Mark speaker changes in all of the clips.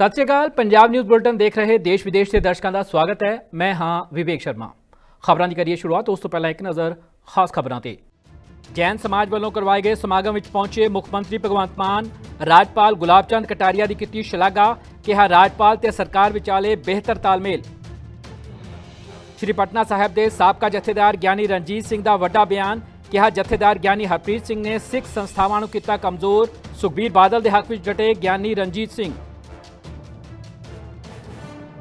Speaker 1: ਸਤਿ ਸ਼੍ਰੀ ਅਕਾਲ, ਪੰਜਾਬ ਨਿਊਜ਼ ਬੁਲਟਨ ਦੇਖ ਰਹੇ ਦੇਸ਼ ਵਿਦੇਸ਼ ਦੇ ਦਰਸ਼ਕਾਂ ਦਾ ਸਵਾਗਤ ਹੈ। ਮੈਂ ਹਾਂ ਵਿਵੇਕ ਸ਼ਰਮਾ। ਖਬਰਾਂ ਦੀ ਕਰੀਏ ਸ਼ੁਰੂਆਤ, ਉਸ ਤੋਂ ਪਹਿਲਾਂ ਇੱਕ ਨਜ਼ਰ ਖਾਸ ਖਬਰਾਂ ਤੇ। ਜੈਨ ਸਮਾਜ ਵੱਲੋਂ ਕਰਵਾਏ ਗਏ ਸਮਾਗਮ ਵਿੱਚ ਪਹੁੰਚੇ ਮੁੱਖ ਮੰਤਰੀ ਭਗਵੰਤ ਮਾਨ, ਰਾਜਪਾਲ ਗੁਲਾਬ ਚੰਦ ਕਟਾਰੀਆ ਦੀ ਕੀਤੀ ਸ਼ਲਾਘਾ, ਕਿਹਾ ਰਾਜਪਾਲ ਤੇ ਸਰਕਾਰ ਵਿਚਾਲੇ ਬਿਹਤਰ ਤਾਲਮੇਲ। ਸ਼੍ਰੀ ਪਟਨਾ ਸਾਹਿਬ ਦੇ ਸਾਬਕਾ ਜਥੇਦਾਰ ਗਿਆਨੀ ਰਣਜੀਤ ਸਿੰਘ ਦਾ ਵੱਡਾ ਬਿਆਨ, ਕਿਹਾ ਜਥੇਦਾਰ ਗਿਆਨੀ ਹਰਪ੍ਰੀਤ ਸਿੰਘ ਨੇ ਸਿੱਖ ਸੰਸਥਾਵਾਂ ਨੂੰ ਕੀਤਾ ਕਮਜ਼ੋਰ। ਸੁਖਬੀਰ ਬਾਦਲ ਦੇ ਹੱਕ ਵਿੱਚ ਡਟੇ ਗਿਆਨੀ ਰਣਜੀਤ ਸਿੰਘ।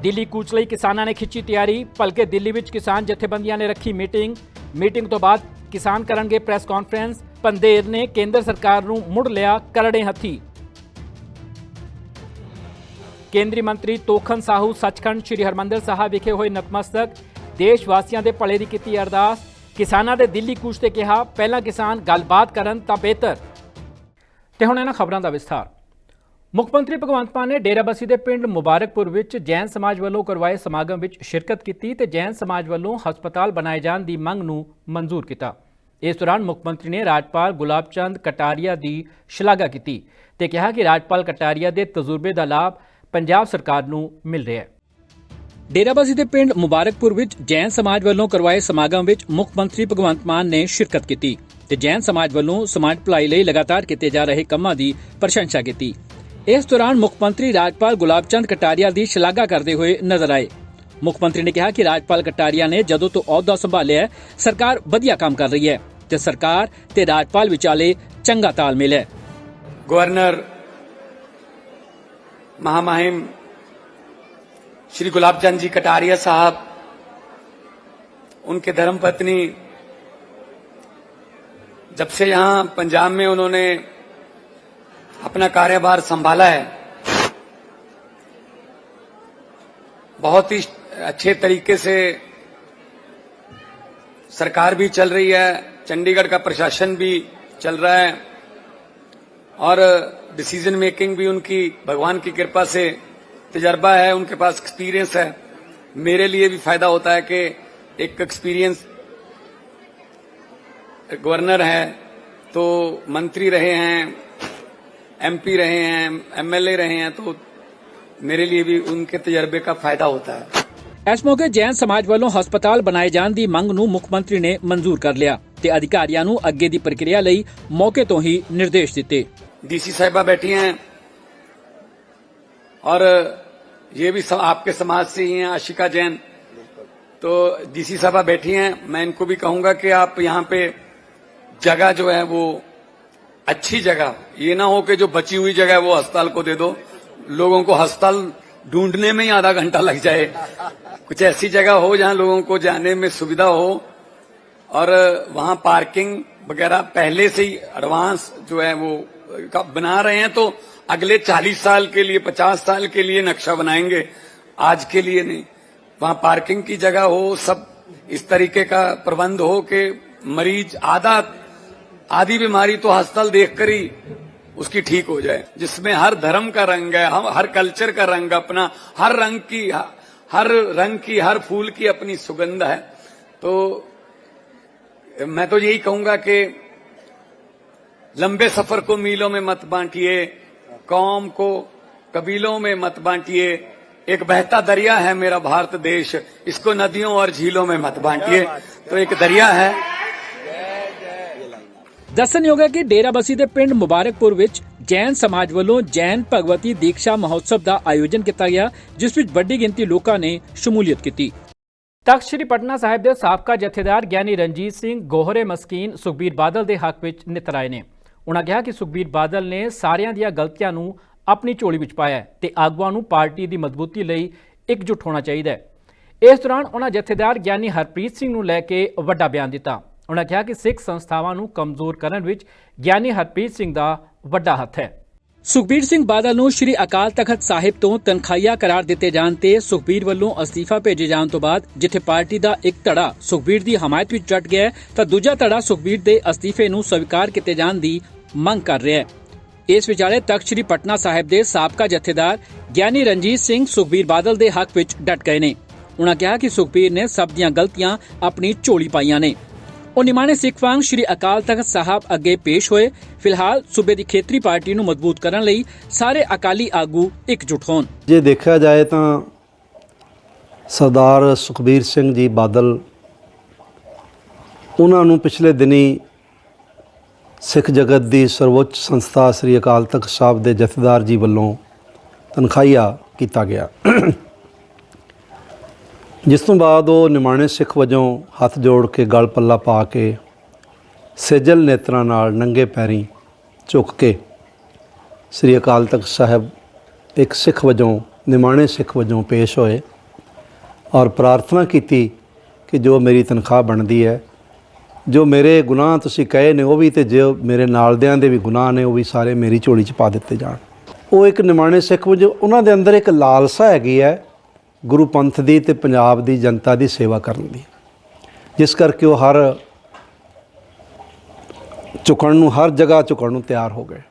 Speaker 1: ਦਿੱਲੀ ਕੂਚ ਲਈ ਕਿਸਾਨਾਂ ਨੇ ਖਿੱਚੀ ਤਿਆਰੀ, ਭਲਕੇ ਦਿੱਲੀ ਵਿੱਚ ਕਿਸਾਨ ਜਥੇਬੰਦੀਆਂ ਨੇ ਰੱਖੀ ਮੀਟਿੰਗ। ਮੀਟਿੰਗ ਤੋਂ ਬਾਅਦ ਕਿਸਾਨ ਕਰਨਗੇ ਪ੍ਰੈਸ ਕਾਨਫਰੰਸ ਪੰਦੇਰ ਨੇ ਕੇਂਦਰ ਸਰਕਾਰ ਨੂੰ ਮੁੜ ਲਿਆ ਕਰੜੇ ਹੱਥੀ। ਕੇਂਦਰੀ ਮੰਤਰੀ ਤੋਖਨ ਸਾਹੂ ਸੱਚਖੰਡ ਸ੍ਰੀ ਹਰਮੰਦਰ ਸਾਹਿਬ ਵਿਖੇ ਹੋਏ ਨਤਮਸਤਕ ਦੇਸ਼ ਵਾਸੀਆਂ ਦੇ ਭਲੇ ਦੀ ਕੀਤੀ ਅਰਦਾਸ। ਕਿਸਾਨਾਂ ਦੇ ਦਿੱਲੀ ਕੂਚ ਤੇ ਕਿਹਾ, ਪਹਿਲਾਂ ਕਿਸਾਨ ਗੱਲਬਾਤ ਕਰਨ ਤਾਂ ਬਿਹਤਰ। ਤੇ ਹੁਣ ਇਹਨਾਂ ਖਬਰਾਂ ਦਾ ਵਿਸਥਾਰ। ਮੁੱਖ ਮੰਤਰੀ ਭਗਵੰਤ ਮਾਨ ਨੇ ਡੇਰਾਬੱਸੀ ਦੇ ਪਿੰਡ ਮੁਬਾਰਕਪੁਰ ਵਿੱਚ ਜੈਨ ਸਮਾਜ ਵੱਲੋਂ ਕਰਵਾਏ ਸਮਾਗਮ ਵਿੱਚ ਸ਼ਿਰਕਤ ਕੀਤੀ ਤੇ ਜੈਨ ਸਮਾਜ ਵੱਲੋਂ ਹਸਪਤਾਲ ਬਣਾਏ ਜਾਣ ਦੀ ਮੰਗ ਨੂੰ ਮਨਜ਼ੂਰ ਕੀਤਾ। ਇਸ ਦੌਰਾਨ ਮੁੱਖ ਮੰਤਰੀ ਨੇ ਰਾਜਪਾਲ ਗੁਲਾਬ ਚੰਦ ਕਟਾਰੀਆ ਦੀ ਸ਼ਲਾਘਾ ਕੀਤੀ ਤੇ ਕਿਹਾ ਕਿ ਰਾਜਪਾਲ ਕਟਾਰੀਆ ਦੇ ਤਜਰਬੇ ਦਾ ਲਾਭ ਪੰਜਾਬ ਸਰਕਾਰ ਨੂੰ ਮਿਲ ਰਿਹਾ ਹੈ। ਡੇਰਾਬੱਸੀ ਦੇ ਪਿੰਡ ਮੁਬਾਰਕਪੁਰ ਵਿੱਚ ਜੈਨ ਸਮਾਜ ਵੱਲੋਂ ਕਰਵਾਏ ਸਮਾਗਮ ਵਿੱਚ ਮੁੱਖ ਮੰਤਰੀ ਭਗਵੰਤ ਮਾਨ ਨੇ ਸ਼ਿਰਕਤ ਕੀਤੀ ਤੇ ਜੈਨ ਸਮਾਜ ਵੱਲੋਂ ਸਮਾਜ ਭਲਾਈ ਲਈ ਲਗਾਤਾਰ ਕੀਤੇ ਜਾ ਰਹੇ ਕੰਮਾਂ ਦੀ ਪ੍ਰਸ਼ੰਸਾ ਕੀਤੀ। ਇਸ ਦੌਰਾਨ ਮੁੱਖ ਮੰਤਰੀ ਰਾਜਪਾਲ ਗੁਲਾਬ ਚੰਦ ਕਟਾਰੀਆ ਦੀ ਸ਼ਲਾਘਾ ਕਰਦੇ ਹੋਏ ਨਜ਼ਰ ਆਏ ਮੁੱਖ ਮੰਤਰੀ ਨੇ ਕਿਹਾ ਕਿ ਰਾਜਪਾਲ ਕਟਾਰੀਆ ਨੇ ਜਦੋਂ ਤੋਂ ਅਹੁਦਾ ਸੰਭਾਲਿਆ ਹੈ, ਸਰਕਾਰ ਵਧੀਆ ਕੰਮ ਕਰ ਰਹੀ ਹੈ ਤੇ ਸਰਕਾਰ ਤੇ ਰਾਜਪਾਲ ਵਿਚਾਲੇ ਚੰਗਾ ਤਾਲਮੇਲ ਹੈ
Speaker 2: गवर्नर महामहिम श्री गुलाब चंद जी कटारिया साहब उनके धर्मपत्नी जब से यहां पंजाब में उन्होंने अपना कार्यभार संभाला है। बहुत ही अच्छे तरीके से सरकार भी चल रही है, चंडीगढ़ का प्रशासन भी चल रहा है, और डिसीज़न मेकिंग भी उनकी, भगवान की कृपा से तजर्बा है, उनके पास एक्सपीरियंस है। मेरे लिए भी फ़ायदा होता है कि एक एक्सपीरियंस गवर्नर है तो मंत्री रहे हैं एमपी रहे हैं एमएलए रहे हैं तो मेरे लिए भी उनके तजर्बे का फायदा होता है
Speaker 1: ਇਸ ਮੌਕੇ ਜੈਨ ਸਮਾਜ ਵੱਲੋਂ ਹਸਪਤਾਲ ਬਣਾਏ ਜਾਣ ਦੀ ਮੰਗ ਨੂੰ ਮੁੱਖ ਮੰਤਰੀ ਨੇ ਮਨਜ਼ੂਰ ਕਰ ਲਿਆ ਤੇ ਅਧਿਕਾਰੀਆਂ ਨੂੰ ਅੱਗੇ ਦੀ ਪ੍ਰਕਿਰਿਆ ਲਈ ਮੌਕੇ ਤੋਂ ਹੀ ਨਿਰਦੇਸ਼ ਦਿੱਤੇ
Speaker 2: डीसी साहिबा बैठी हैं और ये भी सम, आपके समाज से ही हैं आशिका जैन तो डीसी साहिबा बैठी हैं मैं इनको भी कहूंगा कि आप यहाँ पे जगह जो है वो अच्छी जगह। ये ना हो कि जो बची हुई जगह है वो अस्पताल को दे दो। लोगों को अस्पताल ढूँढने में ही आधा घंटा लग जाए। कुछ ऐसी जगह हो जहाँ लोगों को जाने में सुविधा हो और वहाँ पार्किंग वगैरह पहले से ही एडवांस जो है वो बना रहे हैं तो अगले 40 साल के लिए 50 साल के लिए नक्शा बनाएँगे। आज के लिए नहीं। वहाँ पार्किंग की जगह हो, सब इस तरीके का प्रबंध हो कि मरीज़ आधा आधी बीमारी तो अस्पताल देखकर ही उसकी ठीक हो जाए। जिसमें हर धर्म का रंग है हम हर कल्चर का रंग अपना हर रंग की हर रंग की हर फूल की अपनी सुगंध है। तो मैं तो यही कहूँगा कि लंबे सफ़र को मीलों में मत बांटिए कौम को कबीलों में मत बांटिए। एक बहता दरिया है मेरा भारत देश इसको नदियों और झीलों में मत बांटिए। तो एक दरिया है
Speaker 1: ਦੱਸਣਯੋਗ ਹੈ ਕਿ ਡੇਰਾਬੱਸੀ ਦੇ ਪਿੰਡ ਮੁਬਾਰਕਪੁਰ ਵਿੱਚ ਜੈਨ ਸਮਾਜ ਵੱਲੋਂ ਜੈਨ ਭਗਵਤੀ ਦੀਕਸ਼ਾ ਮਹੋਤਸਵ ਦਾ ਆਯੋਜਨ ਕੀਤਾ ਗਿਆ, ਜਿਸ ਵਿੱਚ ਵੱਡੀ ਗਿਣਤੀ ਲੋਕਾਂ ਨੇ ਸ਼ਮੂਲੀਅਤ ਕੀਤੀ। ਤਖਤ ਸ੍ਰੀ ਪਟਨਾ ਸਾਹਿਬ ਦੇ ਸਾਬਕਾ ਜਥੇਦਾਰ ਗਿਆਨੀ ਰਣਜੀਤ ਸਿੰਘ ਗੋਹਰੇ ਮਸਕੀਨ ਸੁਖਬੀਰ ਬਾਦਲ ਦੇ ਹੱਕ ਵਿੱਚ ਨਿਤਰ ਆਏ ਨੇ। ਉਹਨਾਂ ਕਿਹਾ ਕਿ ਸੁਖਬੀਰ ਬਾਦਲ ਨੇ ਸਾਰਿਆਂ ਦੀਆਂ ਗਲਤੀਆਂ ਨੂੰ ਆਪਣੀ ਝੋਲੀ ਵਿੱਚ ਪਾਇਆ ਹੈ ਤੇ ਆਗੂਆਂ ਨੂੰ ਪਾਰਟੀ ਦੀ ਮਜ਼ਬੂਤੀ ਲਈ ਇਕਜੁੱਟ ਹੋਣਾ ਚਾਹੀਦਾ ਹੈ। ਇਸ ਦੌਰਾਨ ਉਹਨਾਂ ਜਥੇਦਾਰ ਗਿਆਨੀ ਹਰਪ੍ਰੀਤ ਸਿੰਘ ਨੂੰ ਲੈ ਕੇ ਵੱਡਾ ਬਿਆਨ ਦਿੱਤਾ। ਉਹਨਾਂ ਕਿਹਾ ਕਿ ਸਿੱਖ ਸੰਸਥਾਵਾਂ ਨੂੰ ਕਮਜ਼ੋਰ ਕਰਨ ਵਿੱਚ ਗਿਆਨੀ ਹਰਪ੍ਰੀਤ ਸਿੰਘ ਦਾ ਵੱਡਾ ਹੱਥ ਹੈ। ਸੁਖਬੀਰ ਸਿੰਘ ਬਾਦਲ ਨੂੰ ਸ਼੍ਰੀ ਅਕਾਲ ਤਖਤ ਸਾਹਿਬ ਤੋਂ ਤਨਖਾਹੀਆ ਕਰਾਰ ਦਿੱਤੇ ਜਾਣ ਤੇ ਸੁਖਬੀਰ ਵੱਲੋਂ ਅਸਤੀਫਾ ਭੇਜੇ ਜਾਣ ਤੋਂ ਬਾਅਦ ਜਿੱਥੇ ਪਾਰਟੀ ਦਾ ਇੱਕ ਧੜਾ ਸੁਖਬੀਰ ਦੀ ਹਮਾਇਤ ਵਿੱਚ ਡਟ ਗਿਆ ਤਾਂ ਦੂਜਾ ਧੜਾ ਸੁਖਬੀਰ ਦੇ ਅਸਤੀਫੇ ਨੂੰ ਸਵੀਕਾਰ ਕੀਤੇ ਜਾਣ ਦੀ ਮੰਗ ਕਰ ਰਿਹਾ ਹੈ। ਇਸ ਵਿਚਾਲੇ ਤਖਤ ਸ੍ਰੀ ਪਟਨਾ ਸਾਹਿਬ ਦੇ ਸਾਬਕਾ ਜਥੇਦਾਰ ਗਿਆਨੀ ਰਣਜੀਤ ਸਿੰਘ ਸੁਖਬੀਰ ਬਾਦਲ ਦੇ ਹੱਕ ਵਿੱਚ ਡਟ ਗਏ ਨੇ। ਉਹਨਾਂ ਕਿਹਾ ਕਿ ਸੁਖਬੀਰ ਨੇ ਸਭ ਦੀਆਂ ਗਲਤੀਆਂ ਆਪਣੀ ਝੋਲੀ ਪਾਈਆਂ ਨੇ। ਉਹ ਨਿਮਾਣੇ ਸਿੱਖ ਵਾਂਗ ਸ੍ਰੀ ਅਕਾਲ ਤਖਤ ਸਾਹਿਬ ਅੱਗੇ ਪੇਸ਼ ਹੋਏ। ਫਿਲਹਾਲ ਸੂਬੇ ਦੀ ਖੇਤਰੀ ਪਾਰਟੀ ਨੂੰ ਮਜ਼ਬੂਤ ਕਰਨ ਲਈ ਸਾਰੇ ਅਕਾਲੀ ਆਗੂ ਇਕਜੁੱਟ ਹੋਣ।
Speaker 3: ਜੇ ਦੇਖਿਆ ਜਾਏ ਤਾਂ ਸਰਦਾਰ ਸੁਖਬੀਰ ਸਿੰਘ ਜੀ ਬਾਦਲ ਉਹਨਾਂ ਨੂੰ ਪਿਛਲੇ ਦਿਨੀ ਸਿੱਖ ਜਗਤ ਦੀ ਸਰਵੋੱਚ ਸੰਸਥਾ ਸ੍ਰੀ ਅਕਾਲ ਤਖਤ ਸਾਹਿਬ ਦੇ ਜਥੇਦਾਰ ਜੀ ਵੱਲੋਂ ਤਨਖਾਹੀਆ ਕੀਤਾ ਗਿਆ। ਜਿਸ ਤੋਂ ਬਾਅਦ ਉਹ ਨਿਮਾਣੇ ਸਿੱਖ ਵਜੋਂ ਹੱਥ ਜੋੜ ਕੇ ਗਲ ਪੱਲਾ ਪਾ ਕੇ ਸੇਜਲ ਨੇਤਰਾਂ ਨਾਲ ਨੰਗੇ ਪੈਰੀ ਝੁੱਕ ਕੇ ਸ੍ਰੀ ਅਕਾਲ ਤਖਤ ਸਾਹਿਬ ਇੱਕ ਸਿੱਖ ਵਜੋਂ, ਨਿਮਾਣੇ ਸਿੱਖ ਵਜੋਂ ਪੇਸ਼ ਹੋਏ ਔਰ ਪ੍ਰਾਰਥਨਾ ਕੀਤੀ ਕਿ ਜੋ ਮੇਰੀ ਤਨਖਾਹ ਬਣਦੀ ਹੈ, ਜੋ ਮੇਰੇ ਗੁਨਾਹ ਤੁਸੀਂ ਕਹੇ ਨੇ ਉਹ ਵੀ ਤੇ ਜੋ ਮੇਰੇ ਨਾਲਦਿਆਂ ਦੇ ਵੀ ਗੁਨਾਹ ਨੇ ਉਹ ਵੀ ਸਾਰੇ ਮੇਰੀ ਝੋਲੀ 'ਚ ਪਾ ਦਿੱਤੇ ਜਾਣ। ਉਹ ਇੱਕ ਨਿਮਾਣੇ ਸਿੱਖ ਵਜੋਂ, ਉਹਨਾਂ ਦੇ ਅੰਦਰ ਇੱਕ ਲਾਲਸਾ ਹੈਗੀ ਹੈ ਗੁਰੂ ਪੰਥ ਦੀ ਤੇ ਪੰਜਾਬ ਦੀ ਜਨਤਾ ਦੀ ਸੇਵਾ ਕਰਨ ਦੀ। ਜਿਸ ਕਰਕੇ ਉਹ ਹਰ ਝੁਕਣ ਨੂੰ, ਹਰ ਜਗ੍ਹਾ ਝੁਕਣ ਨੂੰ ਤਿਆਰ ਹੋ ਗਏ।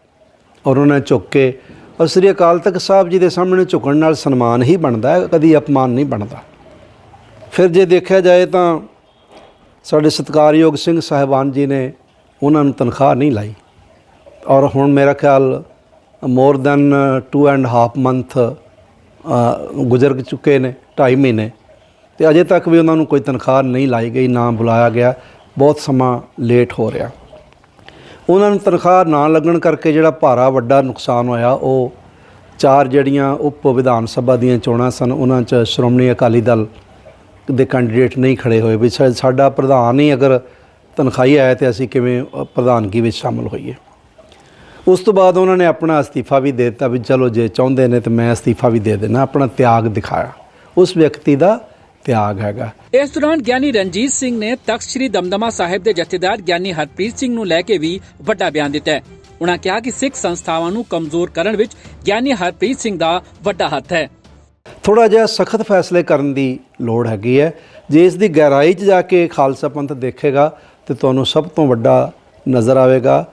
Speaker 3: ਔਰ ਉਹਨਾਂ ਨੇ ਝੁੱਕ ਕੇ ਔਰ ਸ੍ਰੀ ਅਕਾਲ ਤਖਤ ਸਾਹਿਬ ਜੀ ਦੇ ਸਾਹਮਣੇ ਝੁਕਣ ਨਾਲ ਸਨਮਾਨ ਹੀ ਬਣਦਾ ਹੈ, ਕਦੀ ਅਪਮਾਨ ਨਹੀਂ ਬਣਦਾ। ਫਿਰ ਜੇ ਦੇਖਿਆ ਜਾਏ ਤਾਂ ਸਾਡੇ ਸਤਿਕਾਰਯੋਗ ਸਿੰਘ ਸਾਹਿਬਾਨ ਜੀ ਨੇ ਉਹਨਾਂ ਨੂੰ ਤਨਖਾਹ ਨਹੀਂ ਲਾਈ। ਔਰ ਹੁਣ ਮੇਰਾ ਖਿਆਲ more than 2 and half month ਗੁਜ਼ਰ ਚੁੱਕੇ ਨੇ 2.5 ਮਹੀਨੇ। ਤੇ ਅਜੇ ਤੱਕ ਵੀ ਉਹਨਾਂ ਨੂੰ ਕੋਈ ਤਨਖਾਹ ਨਹੀਂ ਲਾਈ ਗਈ, ਨਾ ਬੁਲਾਇਆ ਗਿਆ। ਬਹੁਤ ਸਮਾਂ ਲੇਟ ਹੋ ਰਿਹਾ। ਉਹਨਾਂ ਨੂੰ ਤਨਖਾਹ ਨਾ ਲੱਗਣ ਕਰਕੇ ਜਿਹੜਾ ਭਾਰਾ ਵੱਡਾ ਨੁਕਸਾਨ ਹੋਇਆ, ਉਹ ਚਾਰ ਜਿਹੜੀਆਂ ਉਪ ਵਿਧਾਨ ਸਭਾ ਦੀਆਂ ਚੋਣਾਂ ਸਨ, ਉਹਨਾਂ 'ਚ ਸ਼੍ਰੋਮਣੀ ਅਕਾਲੀ ਦਲ ਦੇ ਕੈਂਡੀਡੇਟ ਨਹੀਂ ਖੜੇ ਹੋਏ। ਵੀ ਸਾਡਾ ਪ੍ਰਧਾਨ ਹੀ ਅਗਰ ਤਨਖਾਹੀ ਆਇਆ ਤੇ ਅਸੀਂ ਕਿਵੇਂ ਪ੍ਰਧਾਨਗੀ ਵਿੱਚ ਸ਼ਾਮਲ ਹੋਈਏ। ਉਸ ਤੋਂ ਬਾਅਦ ਉਹਨਾਂ ਨੇ ਆਪਣਾ ਅਸਤੀਫਾ ਵੀ ਦੇ ਦਿੱਤਾ ਵੀ ਚਲੋ ਜੇ ਚਾਹੁੰਦੇ ਨੇ ਤੇ ਮੈਂ ਅਸਤੀਫਾ ਵੀ ਦੇ ਦੇਣਾ ਆਪਣਾ ਤਿਆਗ ਦਿਖਾਇਆ। ਉਸ ਵਿਅਕਤੀ ਦਾ ਤਿਆਗ ਹੈਗਾ।
Speaker 1: ਇਸ ਦੌਰਾਨ ਗਿਆਨੀ ਰਣਜੀਤ ਸਿੰਘ ਨੇ ਤਖਤ ਸ੍ਰੀ ਦਮਦਮਾ ਸਾਹਿਬ ਦੇ ਜਥੇਦਾਰ ਗਿਆਨੀ ਹਰਪ੍ਰੀਤ ਸਿੰਘ ਨੂੰ ਲੈ ਕੇ ਵੀ ਵੱਡਾ ਬਿਆਨ ਦਿੱਤਾ ਹੈ। ਉਨ੍ਹਾਂ ਕਿਹਾ ਕਿ ਸਿੱਖ ਸੰਸਥਾਵਾਂ ਨੂੰ ਕਮਜ਼ੋਰ ਕਰਨ ਵਿੱਚ ਗਿਆਨੀ ਹਰਪ੍ਰੀਤ ਸਿੰਘ ਦਾ ਵੱਡਾ ਹੱਥ ਹੈ।
Speaker 3: ਥੋੜਾ ਜਿਹਾ ਸਖਤ ਫੈਸਲੇ ਕਰਨ ਦੀ ਲੋੜ ਹੈਗੀ ਹੈ। ਜੇ ਇਸ ਦੀ ਗਹਿਰਾਈ 'ਚ ਜਾ ਕੇ ਖਾਲਸਾ ਪੰਥ ਦੇਖੇਗਾ ਤੇ ਤੁਹਾਨੂੰ ਸਭ ਤੋਂ ਵੱਡਾ ਨਜ਼ਰ ਆਵੇਗਾ।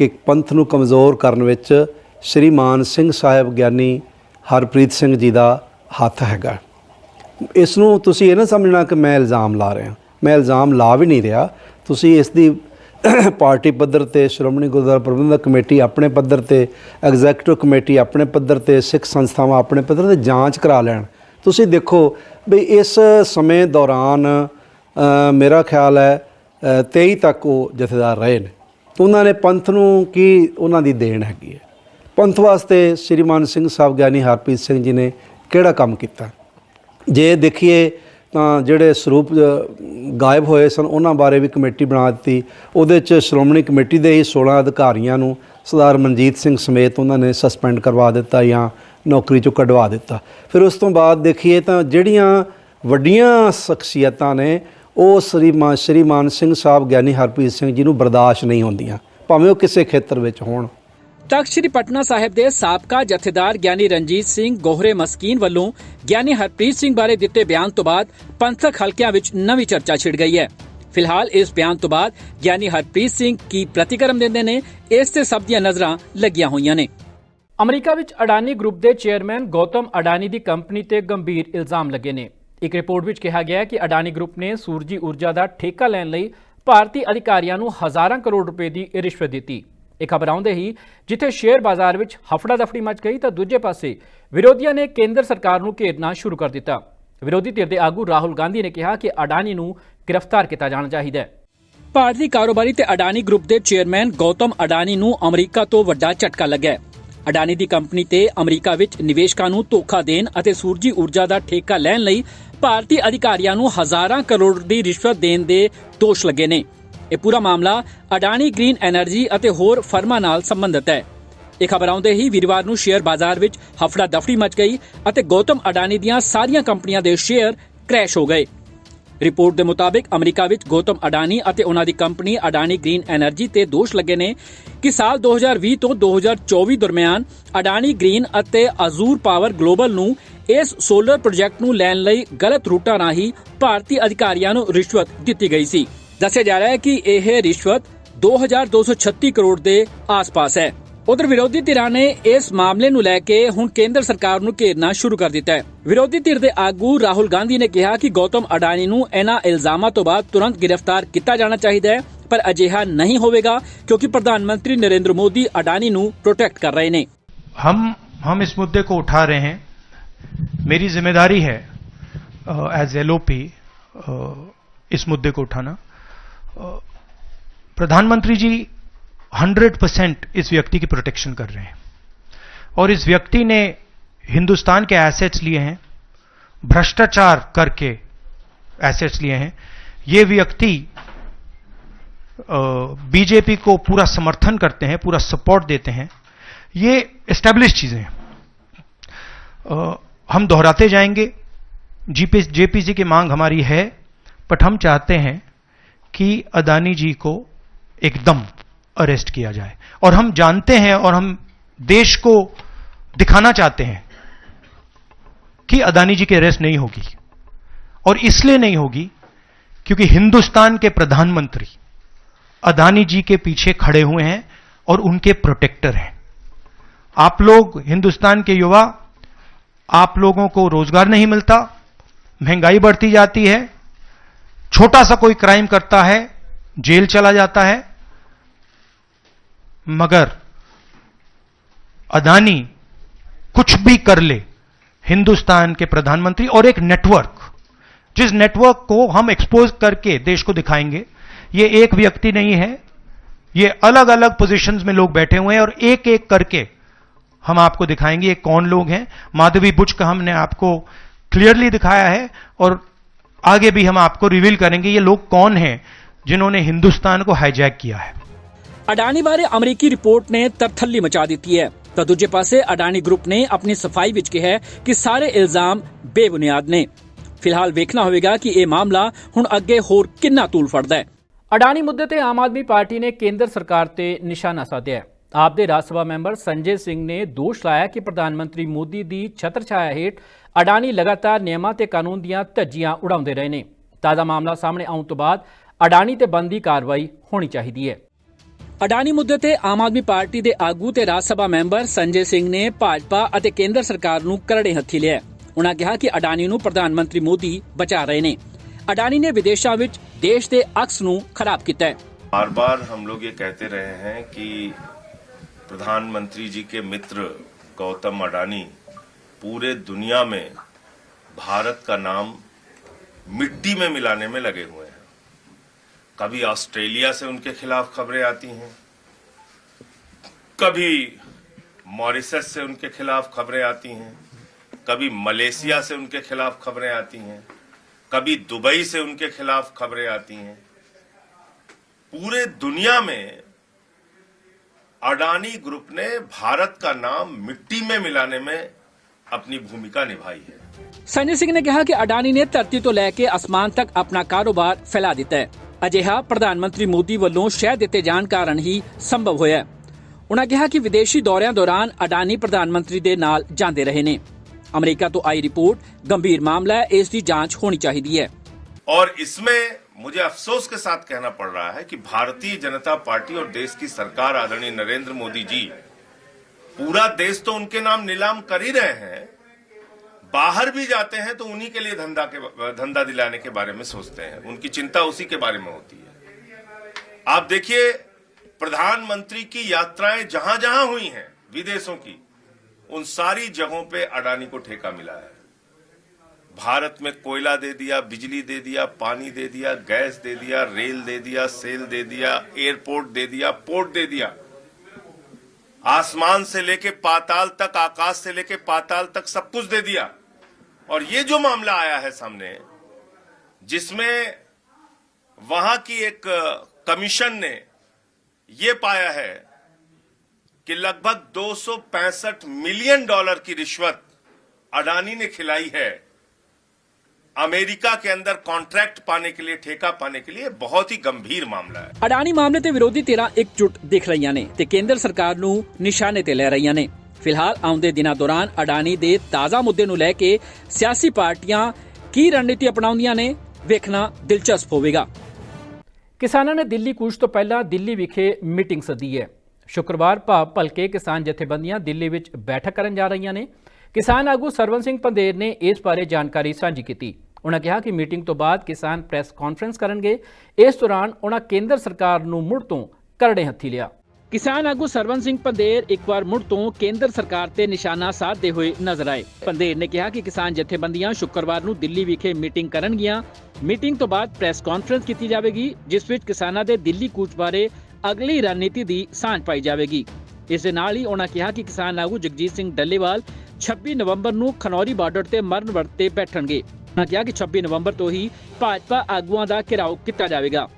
Speaker 3: ਕਿ ਪੰਥ ਨੂੰ ਕਮਜ਼ੋਰ ਕਰਨ ਵਿੱਚ ਸ਼੍ਰੀ ਮਾਨ ਸਿੰਘ ਸਾਹਿਬ ਗਿਆਨੀ ਹਰਪ੍ਰੀਤ ਸਿੰਘ ਜੀ ਦਾ ਹੱਥ ਹੈਗਾ। ਇਸ ਨੂੰ ਤੁਸੀਂ ਇਹ ਨਾ ਸਮਝਣਾ ਕਿ ਮੈਂ ਇਲਜ਼ਾਮ ਲਾ ਰਿਹਾ। ਮੈਂ ਇਲਜ਼ਾਮ ਲਾ ਵੀ ਨਹੀਂ ਰਿਹਾ। ਤੁਸੀਂ ਇਸ ਦੀ ਪਾਰਟੀ ਪੱਧਰ ਤੇ ਸ਼੍ਰੋਮਣੀ ਗੁਰਦੁਆਰਾ ਪ੍ਰਬੰਧਕ ਕਮੇਟੀ ਆਪਣੇ ਪੱਧਰ ਤੇ ਐਗਜ਼ੈਕਟਿਵ ਕਮੇਟੀ ਆਪਣੇ ਪੱਧਰ ਤੇ ਸਿੱਖ ਸੰਸਥਾਵਾਂ ਆਪਣੇ ਪੱਧਰ ਤੇ ਜਾਂਚ ਕਰਾ ਲੈਣ। ਤੁਸੀਂ ਦੇਖੋ ਵੀ ਇਸ ਸਮੇਂ ਦੌਰਾਨ ਮੇਰਾ ਖਿਆਲ ਹੈ ਅ, 23 ਤੱਕ ਉਹ ਜਥੇਦਾਰ ਰਹੇ ਨੇ। ਉਹਨਾਂ ਨੇ ਪੰਥ ਨੂੰ ਕੀ ਉਹਨਾਂ ਦੀ ਦੇਣ ਹੈਗੀ ਹੈ? ਪੰਥ ਵਾਸਤੇ ਸ਼੍ਰੀਮਾਨ ਸਿੰਘ ਸਾਹਿਬ ਗਿਆਨੀ ਹਰਪ੍ਰੀਤ ਸਿੰਘ ਜੀ ਨੇ ਕਿਹੜਾ ਕੰਮ ਕੀਤਾ? ਜੇ ਦੇਖੀਏ ਤਾਂ ਜਿਹੜੇ ਸਰੂਪ ਗਾਇਬ ਹੋਏ ਸਨ, ਉਹਨਾਂ ਬਾਰੇ ਵੀ ਕਮੇਟੀ ਬਣਾ ਦਿੱਤੀ। ਉਹਦੇ ਚ ਸ਼੍ਰੋਮਣੀ ਕਮੇਟੀ ਦੇ ਹੀ 16 ਅਧਿਕਾਰੀਆਂ ਨੂੰ ਸਰਦਾਰ ਮਨਜੀਤ ਸਿੰਘ ਸਮੇਤ ਉਹਨਾਂ ਨੇ ਸਸਪੈਂਡ ਕਰਵਾ ਦਿੱਤਾ ਜਾਂ ਨੌਕਰੀ ਚੋਂ ਕਢਵਾ ਦਿੱਤਾ। ਫਿਰ ਉਸ ਤੋਂ ਬਾਅਦ ਦੇਖੀਏ ਤਾਂ ਜਿਹੜੀਆਂ ਵੱਡੀਆਂ ਸ਼ਖਸੀਅਤਾਂ ਨੇ ਉਹ ਸ਼੍ਰੀਮਾਨ ਸ਼੍ਰੀਮਾਨ ਸਿੰਘ ਸਾਹਿਬ ਗਿਆਨੀ ਹਰਪ੍ਰੀਤ ਸਿੰਘ ਜੀ ਨੂੰ ਬਰਦਾਸ਼ਤ ਨਹੀਂ ਹੁੰਦੀਆਂ। ਭਾਵੇਂ ਉਹ ਕਿਸੇ ਖੇਤਰ ਵਿੱਚ ਹੋਣ।
Speaker 1: ਤਖਤ ਸ੍ਰੀ ਪਟਨਾ ਸਾਹਿਬ ਦੇ ਸਾਬਕਾ ਜਥੇਦਾਰ ਗਿਆਨੀ ਰਣਜੀਤ ਸਿੰਘ ਗੋਹਰੇ ਮਸਕੀਨ ਵੱਲੋਂ ਗਿਆਨੀ ਹਰਪ੍ਰੀਤ ਸਿੰਘ ਬਾਰੇ ਦਿੱਤੇ ਬਿਆਨ ਤੋਂ ਬਾਅਦ ਪੰਥਕ ਹਲਕਿਆਂ ਵਿੱਚ ਨਵੀਂ ਚਰਚਾ ਛਿੜ ਗਈ ਹੈ। ਫਿਲਹਾਲ ਇਸ ਬਿਆਨ ਤੋਂ ਬਾਅਦ ਗਿਆਨੀ ਹਰਪ੍ਰੀਤ ਸਿੰਘ ਕੀ ਪ੍ਰਤੀਕਰਮ ਦਿੰਦੇ ਨੇ ਇਸ ਤੇ ਸਭ ਦੀਆਂ ਨਜ਼ਰਾਂ ਲੱਗੀਆਂ ਹੋਈਆਂ ਨੇ। ਅਮਰੀਕਾ ਵਿੱਚ ਅਡਾਨੀ ਗਰੁੱਪ ਦੇ ਚੇਅਰਮੈਨ ਗੌਤਮ ਅਡਾਨੀ ਦੀ ਕੰਪਨੀ ਤੇ ਗੰਭੀਰ ਇਲਜ਼ਾਮ ਲੱਗੇ ਨੇ। ਇੱਕ ਰਿਪੋਰਟ ਵਿੱਚ ਕਿਹਾ ਗਿਆ ਹੈ ਕਿ ਅਡਾਨੀ ਗਰੁੱਪ ਨੇ ਸੂਰਜੀ ਊਰਜਾ ਦਾ ਠੇਕਾ ਲੈਣ ਲਈ ਭਾਰਤੀ ਅਧਿਕਾਰੀਆਂ ਨੂੰ ਹਜ਼ਾਰਾਂ ਕਰੋੜ ਰੁਪਏ ਦੀ ਰਿਸ਼ਵਤ ਦਿੱਤੀ। ਇਹ ਖਬਰ ਆਉਂਦੇ ਹੀ ਜਿੱਥੇ ਸ਼ੇਅਰ ਬਾਜ਼ਾਰ ਵਿੱਚ ਹਫੜਾ ਦਫੜੀ ਮਚ ਗਈ ਤਾਂ ਦੂਜੇ ਪਾਸੇ ਵਿਰੋਧੀਆਂ ਨੇ ਕੇਂਦਰ ਸਰਕਾਰ ਨੂੰ ਘੇਰਨਾ ਸ਼ੁਰੂ ਕਰ ਦਿੱਤਾ। ਵਿਰੋਧੀ ਧਿਰ ਦੇ ਆਗੂ ਰਾਹੁਲ ਗਾਂਧੀ ਨੇ ਕਿਹਾ ਕਿ ਅਡਾਨੀ ਨੂੰ ਗ੍ਰਿਫਤਾਰ ਕੀਤਾ ਜਾਣਾ ਚਾਹੀਦਾ ਹੈ। ਭਾਰਤੀ ਕਾਰੋਬਾਰੀ ਤੇ ਅਡਾਨੀ ਗਰੁੱਪ ਦੇ ਚੇਅਰਮੈਨ ਗੌਤਮ ਅਡਾਨੀ ਨੂੰ ਅਮਰੀਕਾ ਤੋਂ ਵੱਡਾ ਝਟਕਾ ਲੱਗਾ ਅਡਾਨੀ ਦੀ ਕੰਪਨੀ ਤੇ ਅਮਰੀਕਾ ਵਿੱਚ ਨਿਵੇਸ਼ਕਾਂ ਨੂੰ ਧੋਖਾ ਦੇਣ ਅਤੇ ਸੂਰਜੀ ਊਰਜਾ ਦਾ ਠੇਕਾ ਲੈਣ ਲਈ ਭਾਰਤੀ ਅਧਿਕਾਰੀਆਂ ਨੂੰ ਹਜ਼ਾਰਾਂ ਕਰੋੜ ਦੀ ਰਿਸ਼ਵਤ ਦੇਣ ਦੇ ਦੋਸ਼ ਲੱਗੇ ਨੇ। ਇਹ ਪੂਰਾ ਮਾਮਲਾ ਅਡਾਨੀ ਗ੍ਰੀਨ એનર્ਜੀ ਅਤੇ ਹੋਰ ਫਰਮਾਂ ਨਾਲ ਸੰਬੰਧਿਤ ਹੈ। ਇਹ ਖਬਰ ਆਉਂਦੇ ਹੀ ਵੀਰਵਾਰ ਨੂੰ ਸ਼ੇਅਰ ਬਾਜ਼ਾਰ ਵਿੱਚ ਹਫੜਾ ਦਫੜੀ ਮਚ ਗਈ ਅਤੇ ਗੌਤਮ ਅਡਾਨੀ ਦੀਆਂ ਸਾਰੀਆਂ ਕੰਪਨੀਆਂ ਦੇ ਸ਼ੇਅਰ ਕ੍ਰੈਸ਼ ਹੋ ਗਏ। ਰਿਪੋਰਟ ਦੇ ਮੁਤਾਬਕ ਅਮਰੀਕਾ ਵਿੱਚ ਗੌਤਮ ਅਡਾਨੀ ਅਤੇ ਉਹਨਾਂ ਦੀ ਕੰਪਨੀ ਅਡਾਨੀ ਗ੍ਰੀਨ ਐਨਰਜੀ ਤੇ ਦੋਸ਼ ਲੱਗੇ ਨੇ ਕਿ ਸਾਲ 2020 ਤੋਂ 2024 ਦਰਮਿਆਨ ਅਡਾਨੀ ਗ੍ਰੀਨ ਅਤੇ ਅਜ਼ੂਰ ਪਾਵਰ ਗਲੋਬਲ ਨੂੰ ਇਸ ਸੋਲਰ ਪ੍ਰੋਜੈਕਟ ਨੂੰ ਲੈਣ ਲਈ ਗਲਤ ਰੂਟਾਂ ਰਾਹੀਂ ਭਾਰਤੀ ਅਧਿਕਾਰੀਆਂ ਨੂੰ ਰਿਸ਼ਵਤ ਦਿੱਤੀ ਗਈ ਸੀ। ਦੱਸਿਆ ਜਾ ਰਿਹਾ ਹੈ ਕਿ ਇਹ ਰਿਸ਼ਵਤ 2236 ਕਰੋੜ ਦੇ ਆਸ-ਪਾਸ ਹੈ। ਉਧਰ ਵਿਰੋਧੀ ਧਿਰਾਂ ਨੇ ਇਸ ਮਾਮਲੇ ਨੂੰ ਲੈ ਕੇ ਹੁਣ ਕੇਂਦਰ ਸਰਕਾਰ ਨੂੰ ਘੇਰਨਾ ਸ਼ੁਰੂ ਕਰ ਦਿੱਤਾ ਹੈ ਵਿਰੋਧੀ ਧਿਰ ਦੇ ਆਗੂ ਰਾਹੁਲ ਗਾਂਧੀ ਨੇ ਕਿਹਾ ਕਿ ਗੌਤਮ ਅਡਾਨੀ ਨੂੰ ਇਹਨਾਂ ਇਲਜ਼ਾਮਾਂ ਤੋਂ ਬਾਅਦ ਤੁਰੰਤ ਗ੍ਰਿਫਤਾਰ ਕੀਤਾ ਜਾਣਾ ਚਾਹੀਦਾ ਹੈ ਪਰ ਅਜਿਹਾ ਨਹੀਂ ਹੋਵੇਗਾ ਕਿਉਂਕਿ ਪ੍ਰਧਾਨ ਮੰਤਰੀ ਨਰਿੰਦਰ ਮੋਦੀ ਅਡਾਨੀ ਨੂੰ ਪ੍ਰੋਟੈਕਟ ਕਰ ਰਹੇ ਨੇ
Speaker 4: हम हम इस मुद्दे को उठा रहे हैं मेरी जिम्मेदारी है एज एल इस मुद्दे को उठाना अ, प्रधानमंत्री जी 100 परसेंट इस व्यक्ति की प्रोटेक्शन कर रहे हैं। और इस व्यक्ति ने हिंदुस्तान के एसेट्स लिए हैं, भ्रष्टाचार करके एसेट्स लिए हैं। ये व्यक्ति बीजेपी को पूरा समर्थन करते हैं, पूरा सपोर्ट देते हैं। ये एस्टेब्लिश चीज़ें हैं। हम दोहराते जाएँगे। जीपी जेपीसी की मांग हमारी है बट हम चाहते हैं कि अदानी जी को एकदम अरेस्ट किया जाए। और हम जानते हैं और हम देश को दिखाना चाहते हैं कि अदानी जी की अरेस्ट नहीं होगी। और इसलिए नहीं होगी क्योंकि हिंदुस्तान के प्रधानमंत्री अदानी जी के पीछे खड़े हुए हैं और उनके प्रोटेक्टर हैं। आप लोग हिंदुस्तान के युवा, आप लोगों को रोज़गार नहीं मिलता, महँगाई बढ़ती जाती है, छोटा सा कोई क्राइम करता है, जेल चला जाता है मगर अदानी कुछ भी कर ले, हिंदुस्तान के प्रधानमंत्री और एक नेटवर्क जिस नेटवर्क को हम एक्सपोज करके देश को दिखाएँगे, ये एक व्यक्ति नहीं है, ये अलग अलग पोजीशंस में लोग बैठे हुए हैं और एक एक करके हम आपको दिखाएँगे ये कौन लोग हैं। माधवी बुच का हमने आपको क्लियरली दिखाया है और आगे भी हम आपको रिवील करेंगे ये लोग कौन हैं जिन्होंने हिंदुस्तान को हाईजैक किया है।
Speaker 1: ਅਡਾਨੀ ਬਾਰੇ ਅਮਰੀਕੀ ਰਿਪੋਰਟ ਨੇ ਤਰਥੱਲੀ ਮਚਾ ਦਿੱਤੀ ਹੈ। ਤਾਂ ਦੂਜੇ ਪਾਸੇ ਅਡਾਨੀ ਗਰੁੱਪ ਨੇ ਆਪਣੀ ਸਫ਼ਾਈ ਵਿੱਚ ਕਿਹਾ ਕਿ ਸਾਰੇ ਇਲਜ਼ਾਮ ਬੇਬੁਨਿਆਦ ਨੇ। ਫਿਲਹਾਲ ਵੇਖਣਾ ਹੋਵੇਗਾ ਕਿ ਇਹ ਮਾਮਲਾ ਹੁਣ ਅੱਗੇ ਹੋਰ ਕਿੰਨਾ ਤੂਲ ਫੜਦਾ ਹੈ। ਅਡਾਨੀ ਮੁੱਦੇ ਤੇ ਆਮ ਆਦਮੀ ਪਾਰਟੀ ਨੇ ਕੇਂਦਰ ਸਰਕਾਰ ਤੇ ਨਿਸ਼ਾਨਾ ਸਾਧਿਆ ਆਪ ਦੇ ਰਾਜ ਸਭਾ ਮੈਂਬਰ ਸੰਜੇ ਸਿੰਘ ਨੇ ਦੋਸ਼ ਲਾਇਆ ਕਿ ਪ੍ਰਧਾਨ ਮੰਤਰੀ ਮੋਦੀ ਦੀ ਛਤਰ ਛਾਇਆ ਹੇਠ ਅਡਾਨੀ ਲਗਾਤਾਰ ਨਿਯਮਾਂ ਤੇ ਕਾਨੂੰਨ ਦੀਆਂ ਧੱਜੀਆਂ ਉਡਾਉਂਦੇ ਰਹੇ ਨੇ। ਤਾਜ਼ਾ ਮਾਮਲਾ ਸਾਹਮਣੇ ਆਉਣ ਤੋਂ ਬਾਅਦ ਅਡਾਨੀ ਤੇ ਬੰਦੀ ਕਾਰਵਾਈ ਹੋਣੀ ਚਾਹੀਦੀ ਹੈ। ਅਡਾਨੀ ਮੁੱਦੇ ਤੇ ਆਮ ਆਦਮੀ ਪਾਰਟੀ ਦੇ ਆਗੂ ਤੇ ਰਾਜ ਸਭਾ ਮੈਂਬਰ ਸੰਜੇ ਸਿੰਘ ਨੇ ਭਾਜਪਾ ਅਤੇ ਕੇਂਦਰ ਸਰਕਾਰ ਨੂੰ ਕਰੜੇ ਹੱਥੀ ਲਿਆ ਹੈ। ਉਨ੍ਹਾਂ ਕਿਹਾ ਕਿ ਅਡਾਨੀ ਨੂੰ ਪ੍ਰਧਾਨ ਮੰਤਰੀ ਮੋਦੀ ਬਚਾ ਰਹੇ ਨੇ ਅਡਾਨੀ ਨੇ ਵਿਦੇਸ਼ਾਂ ਵਿੱਚ ਦੇਸ਼ ਦੇ ਅਕਸ ਨੂੰ ਖਰਾਬ ਕੀਤਾ ਹੈ
Speaker 5: बार बार हम लोग ये कहते रहे हैं कि प्रधानमंत्री जी के मित्र गौतम अडानी पूरे दुनिया में भारत का नाम मिट्टी में मिलाने में लगे हुए हैं कभी ऑस्ट्रेलिया से उनके खिलाफ खबरें आती हैं। कभी मॉरिसस से उनके खिलाफ खबरें आती हैं। कभी मलेशिया से उनके खिलाफ खबरें आती हैं। कभी दुबई से उनके खिलाफ खबरें आती हैं। पूरे दुनिया में अडानी ग्रुप ने भारत का नाम मिट्टी में मिलाने में अपनी भूमिका निभाई है।
Speaker 1: संजय सिंह ने कहा कि अडानी ने धरती तो लेके आसमान तक अपना कारोबार फैला देता है। ਅਜਿਹਾ ਪ੍ਰਧਾਨ ਮੰਤਰੀ ਮੋਦੀ ਵੱਲੋਂ ਸ਼ਹਿ ਦਿੱਤੇ ਜਾਣ ਕਾਰਨ ਹੀ ਸੰਭਵ ਹੋਇਆ ਹੈ ਉਨ੍ਹਾਂ ਕਿਹਾ ਕਿ ਵਿਦੇਸ਼ੀ ਦੌਰਿਆਂ ਦੌਰਾਨ ਅਡਾਨੀ ਪ੍ਰਧਾਨ ਮੰਤਰੀ ਦੇ ਨਾਲ ਜਾਂਦੇ ਰਹੇ ਨੇ ਅਮਰੀਕਾ ਤੋਂ ਆਈ ਰਿਪੋਰਟ ਗੰਭੀਰ ਮਾਮਲਾ ਹੈ ਇਸ ਦੀ ਜਾਂਚ ਹੋਣੀ ਚਾਹੀਦੀ ਹੈ
Speaker 5: और इसमें मुझे अफसोस के साथ कहना पड़ रहा है कि भारतीय जनता पार्टी और देश की सरकार आदरणीय नरेंद्र मोदी जी पूरा देश तो उनके नाम नीलाम कर ही रहे हैं बाहर भी जाते हैं तो उन्हीं के लिए धंधा के, धंधा दिलाने के बारे में सोचते हैं। उनकी चिंता उसी के बारे में होती है। आप देखिए, प्रधानमंत्री की यात्राएँ जहाँ जहाँ हुई हैं, विदेशों की, उन सारी जगहों पे अडानी को ठेका मिला है। भारत में कोयला दे दिया, बिजली दे दिया, पानी दे दिया, गैस दे दिया, रेल दे दिया, सेल दे दिया, एयरपोर्ट दे दिया, पोर्ट दे दिया। आसमान से लेके पाताल तक, आकाश से लेके पाताल तक सब कुछ दे दिया। और ये जो मामला आया है सामने जिसमें वहां की एक कमीशन ने ये पाया है कि लगभग 265 मिलियन डॉलर की रिश्वत अडानी ने खिलाई है अमेरिका के अंदर कॉन्ट्रैक्ट पाने के लिए ठेका पाने के लिए बहुत ही गंभीर मामला है
Speaker 1: ਅਡਾਨੀ ਮਾਮਲੇ ਤੇ ਵਿਰੋਧੀ ਧਿਰਾਂ ਇਕਜੁੱਟ ਦਿਖ ਰਹੀਆਂ ਨੇ ਤੇ ਕੇਂਦਰ ਸਰਕਾਰ ਨੂੰ ਨਿਸ਼ਾਨੇ ਤੇ ਲੈ ਰਹੀਆਂ ਨੇ ਫਿਲਹਾਲ ਆਉਂਦੇ ਦਿਨਾਂ ਦੌਰਾਨ ਅਡਾਨੀ ਦੇ ਤਾਜ਼ਾ ਮੁੱਦੇ ਨੂੰ ਲੈ ਕੇ ਸਿਆਸੀ ਪਾਰਟੀਆਂ ਕੀ ਰਣਨੀਤੀ ਅਪਣਾਉਂਦੀਆਂ ਨੇ, ਵੇਖਣਾ ਦਿਲਚਸਪ ਹੋਵੇਗਾ। ਕਿਸਾਨਾਂ ਨੇ ਦਿੱਲੀ ਕੂਚ ਤੋਂ ਪਹਿਲਾਂ ਦਿੱਲੀ ਵਿਖੇ ਮੀਟਿੰਗ ਸੱਦੀ ਹੈ। ਸ਼ੁੱਕਰਵਾਰ ਭਾਵ ਭਲਕੇ ਕਿਸਾਨ ਜਥੇਬੰਦੀਆਂ ਦਿੱਲੀ ਵਿੱਚ ਬੈਠਕ ਕਰਨ ਜਾ ਰਹੀਆਂ ਨੇ। ਕਿਸਾਨ ਆਗੂ ਸਰਵਨ ਸਿੰਘ ਪੰਦੇਰ ਨੇ ਇਸ ਬਾਰੇ ਜਾਣਕਾਰੀ ਸਾਂਝੀ ਕੀਤੀ। ਉਹਨਾਂ ਕਿਹਾ ਕਿ ਮੀਟਿੰਗ ਤੋਂ ਬਾਅਦ ਕਿਸਾਨ ਪ੍ਰੈਸ ਕਾਨਫਰੰਸ ਕਰਨਗੇ। ਇਸ ਦੌਰਾਨ ਉਹਨਾਂ ਕੇਂਦਰ ਸਰਕਾਰ ਨੂੰ ਮੁੜ ਤੋਂ ਕਰੜੇ ਹੱਥੀ ਲਿਆ। ਕਿਸਾਨ ਆਗੂ ਸਰਵਨ ਸਿੰਘ ਪੰਦੇਰ ਇੱਕ ਵਾਰ ਮੁੜ ਤੋਂ ਕੇਂਦਰ ਸਰਕਾਰ ਤੇ ਨਿਸ਼ਾਨਾ ਸਾਧਦੇ ਹੋਏ ਨਜ਼ਰ ਆਏ। ਪੰਦੇਰ ਨੇ ਕਿਹਾ ਕਿ ਕਿਸਾਨ ਜਥੇਬੰਦੀਆਂ ਸ਼ੁੱਕਰਵਾਰ ਨੂੰ ਦਿੱਲੀ ਵਿਖੇ ਮੀਟਿੰਗ ਕਰਨਗੀਆਂ। ਮੀਟਿੰਗ ਤੋਂ ਬਾਅਦ ਪ੍ਰੈਸ ਕਾਨਫਰੰਸ ਕੀਤੀ ਜਾਵੇਗੀ, ਜਿਸ ਵਿੱਚ ਕਿਸਾਨਾਂ ਦੇ ਦਿੱਲੀ ਕੂਚ ਬਾਰੇ ਅਗਲੀ ਰਣਨੀਤੀ ਦੀ ਸਾਂਝ ਪਾਈ ਜਾਵੇਗੀ। ਇਸ ਦੇ ਨਾਲ ਹੀ ਉਹਨਾਂ ਕਿਹਾ ਕਿ ਕਿਸਾਨ ਆਗੂ ਜਗਜੀਤ ਸਿੰਘ ਡੱਲੇਵਾਲ 26 ਨਵੰਬਰ ਨੂੰ ਖਨੌਰੀ ਬਾਰਡਰ ਤੇ ਮਰਨ ਵਰਤ ਤੇ ਬੈਠਣਗੇ। ਉਹਨਾਂ ਕਿਹਾ ਕਿ 26 ਨਵੰਬਰ ਤੋਂ ਹੀ ਭਾਜਪਾ ਆਗੂਆਂ ਦਾ ਘਿਰਾਓ ਕੀਤਾ ਜਾਵੇਗਾ।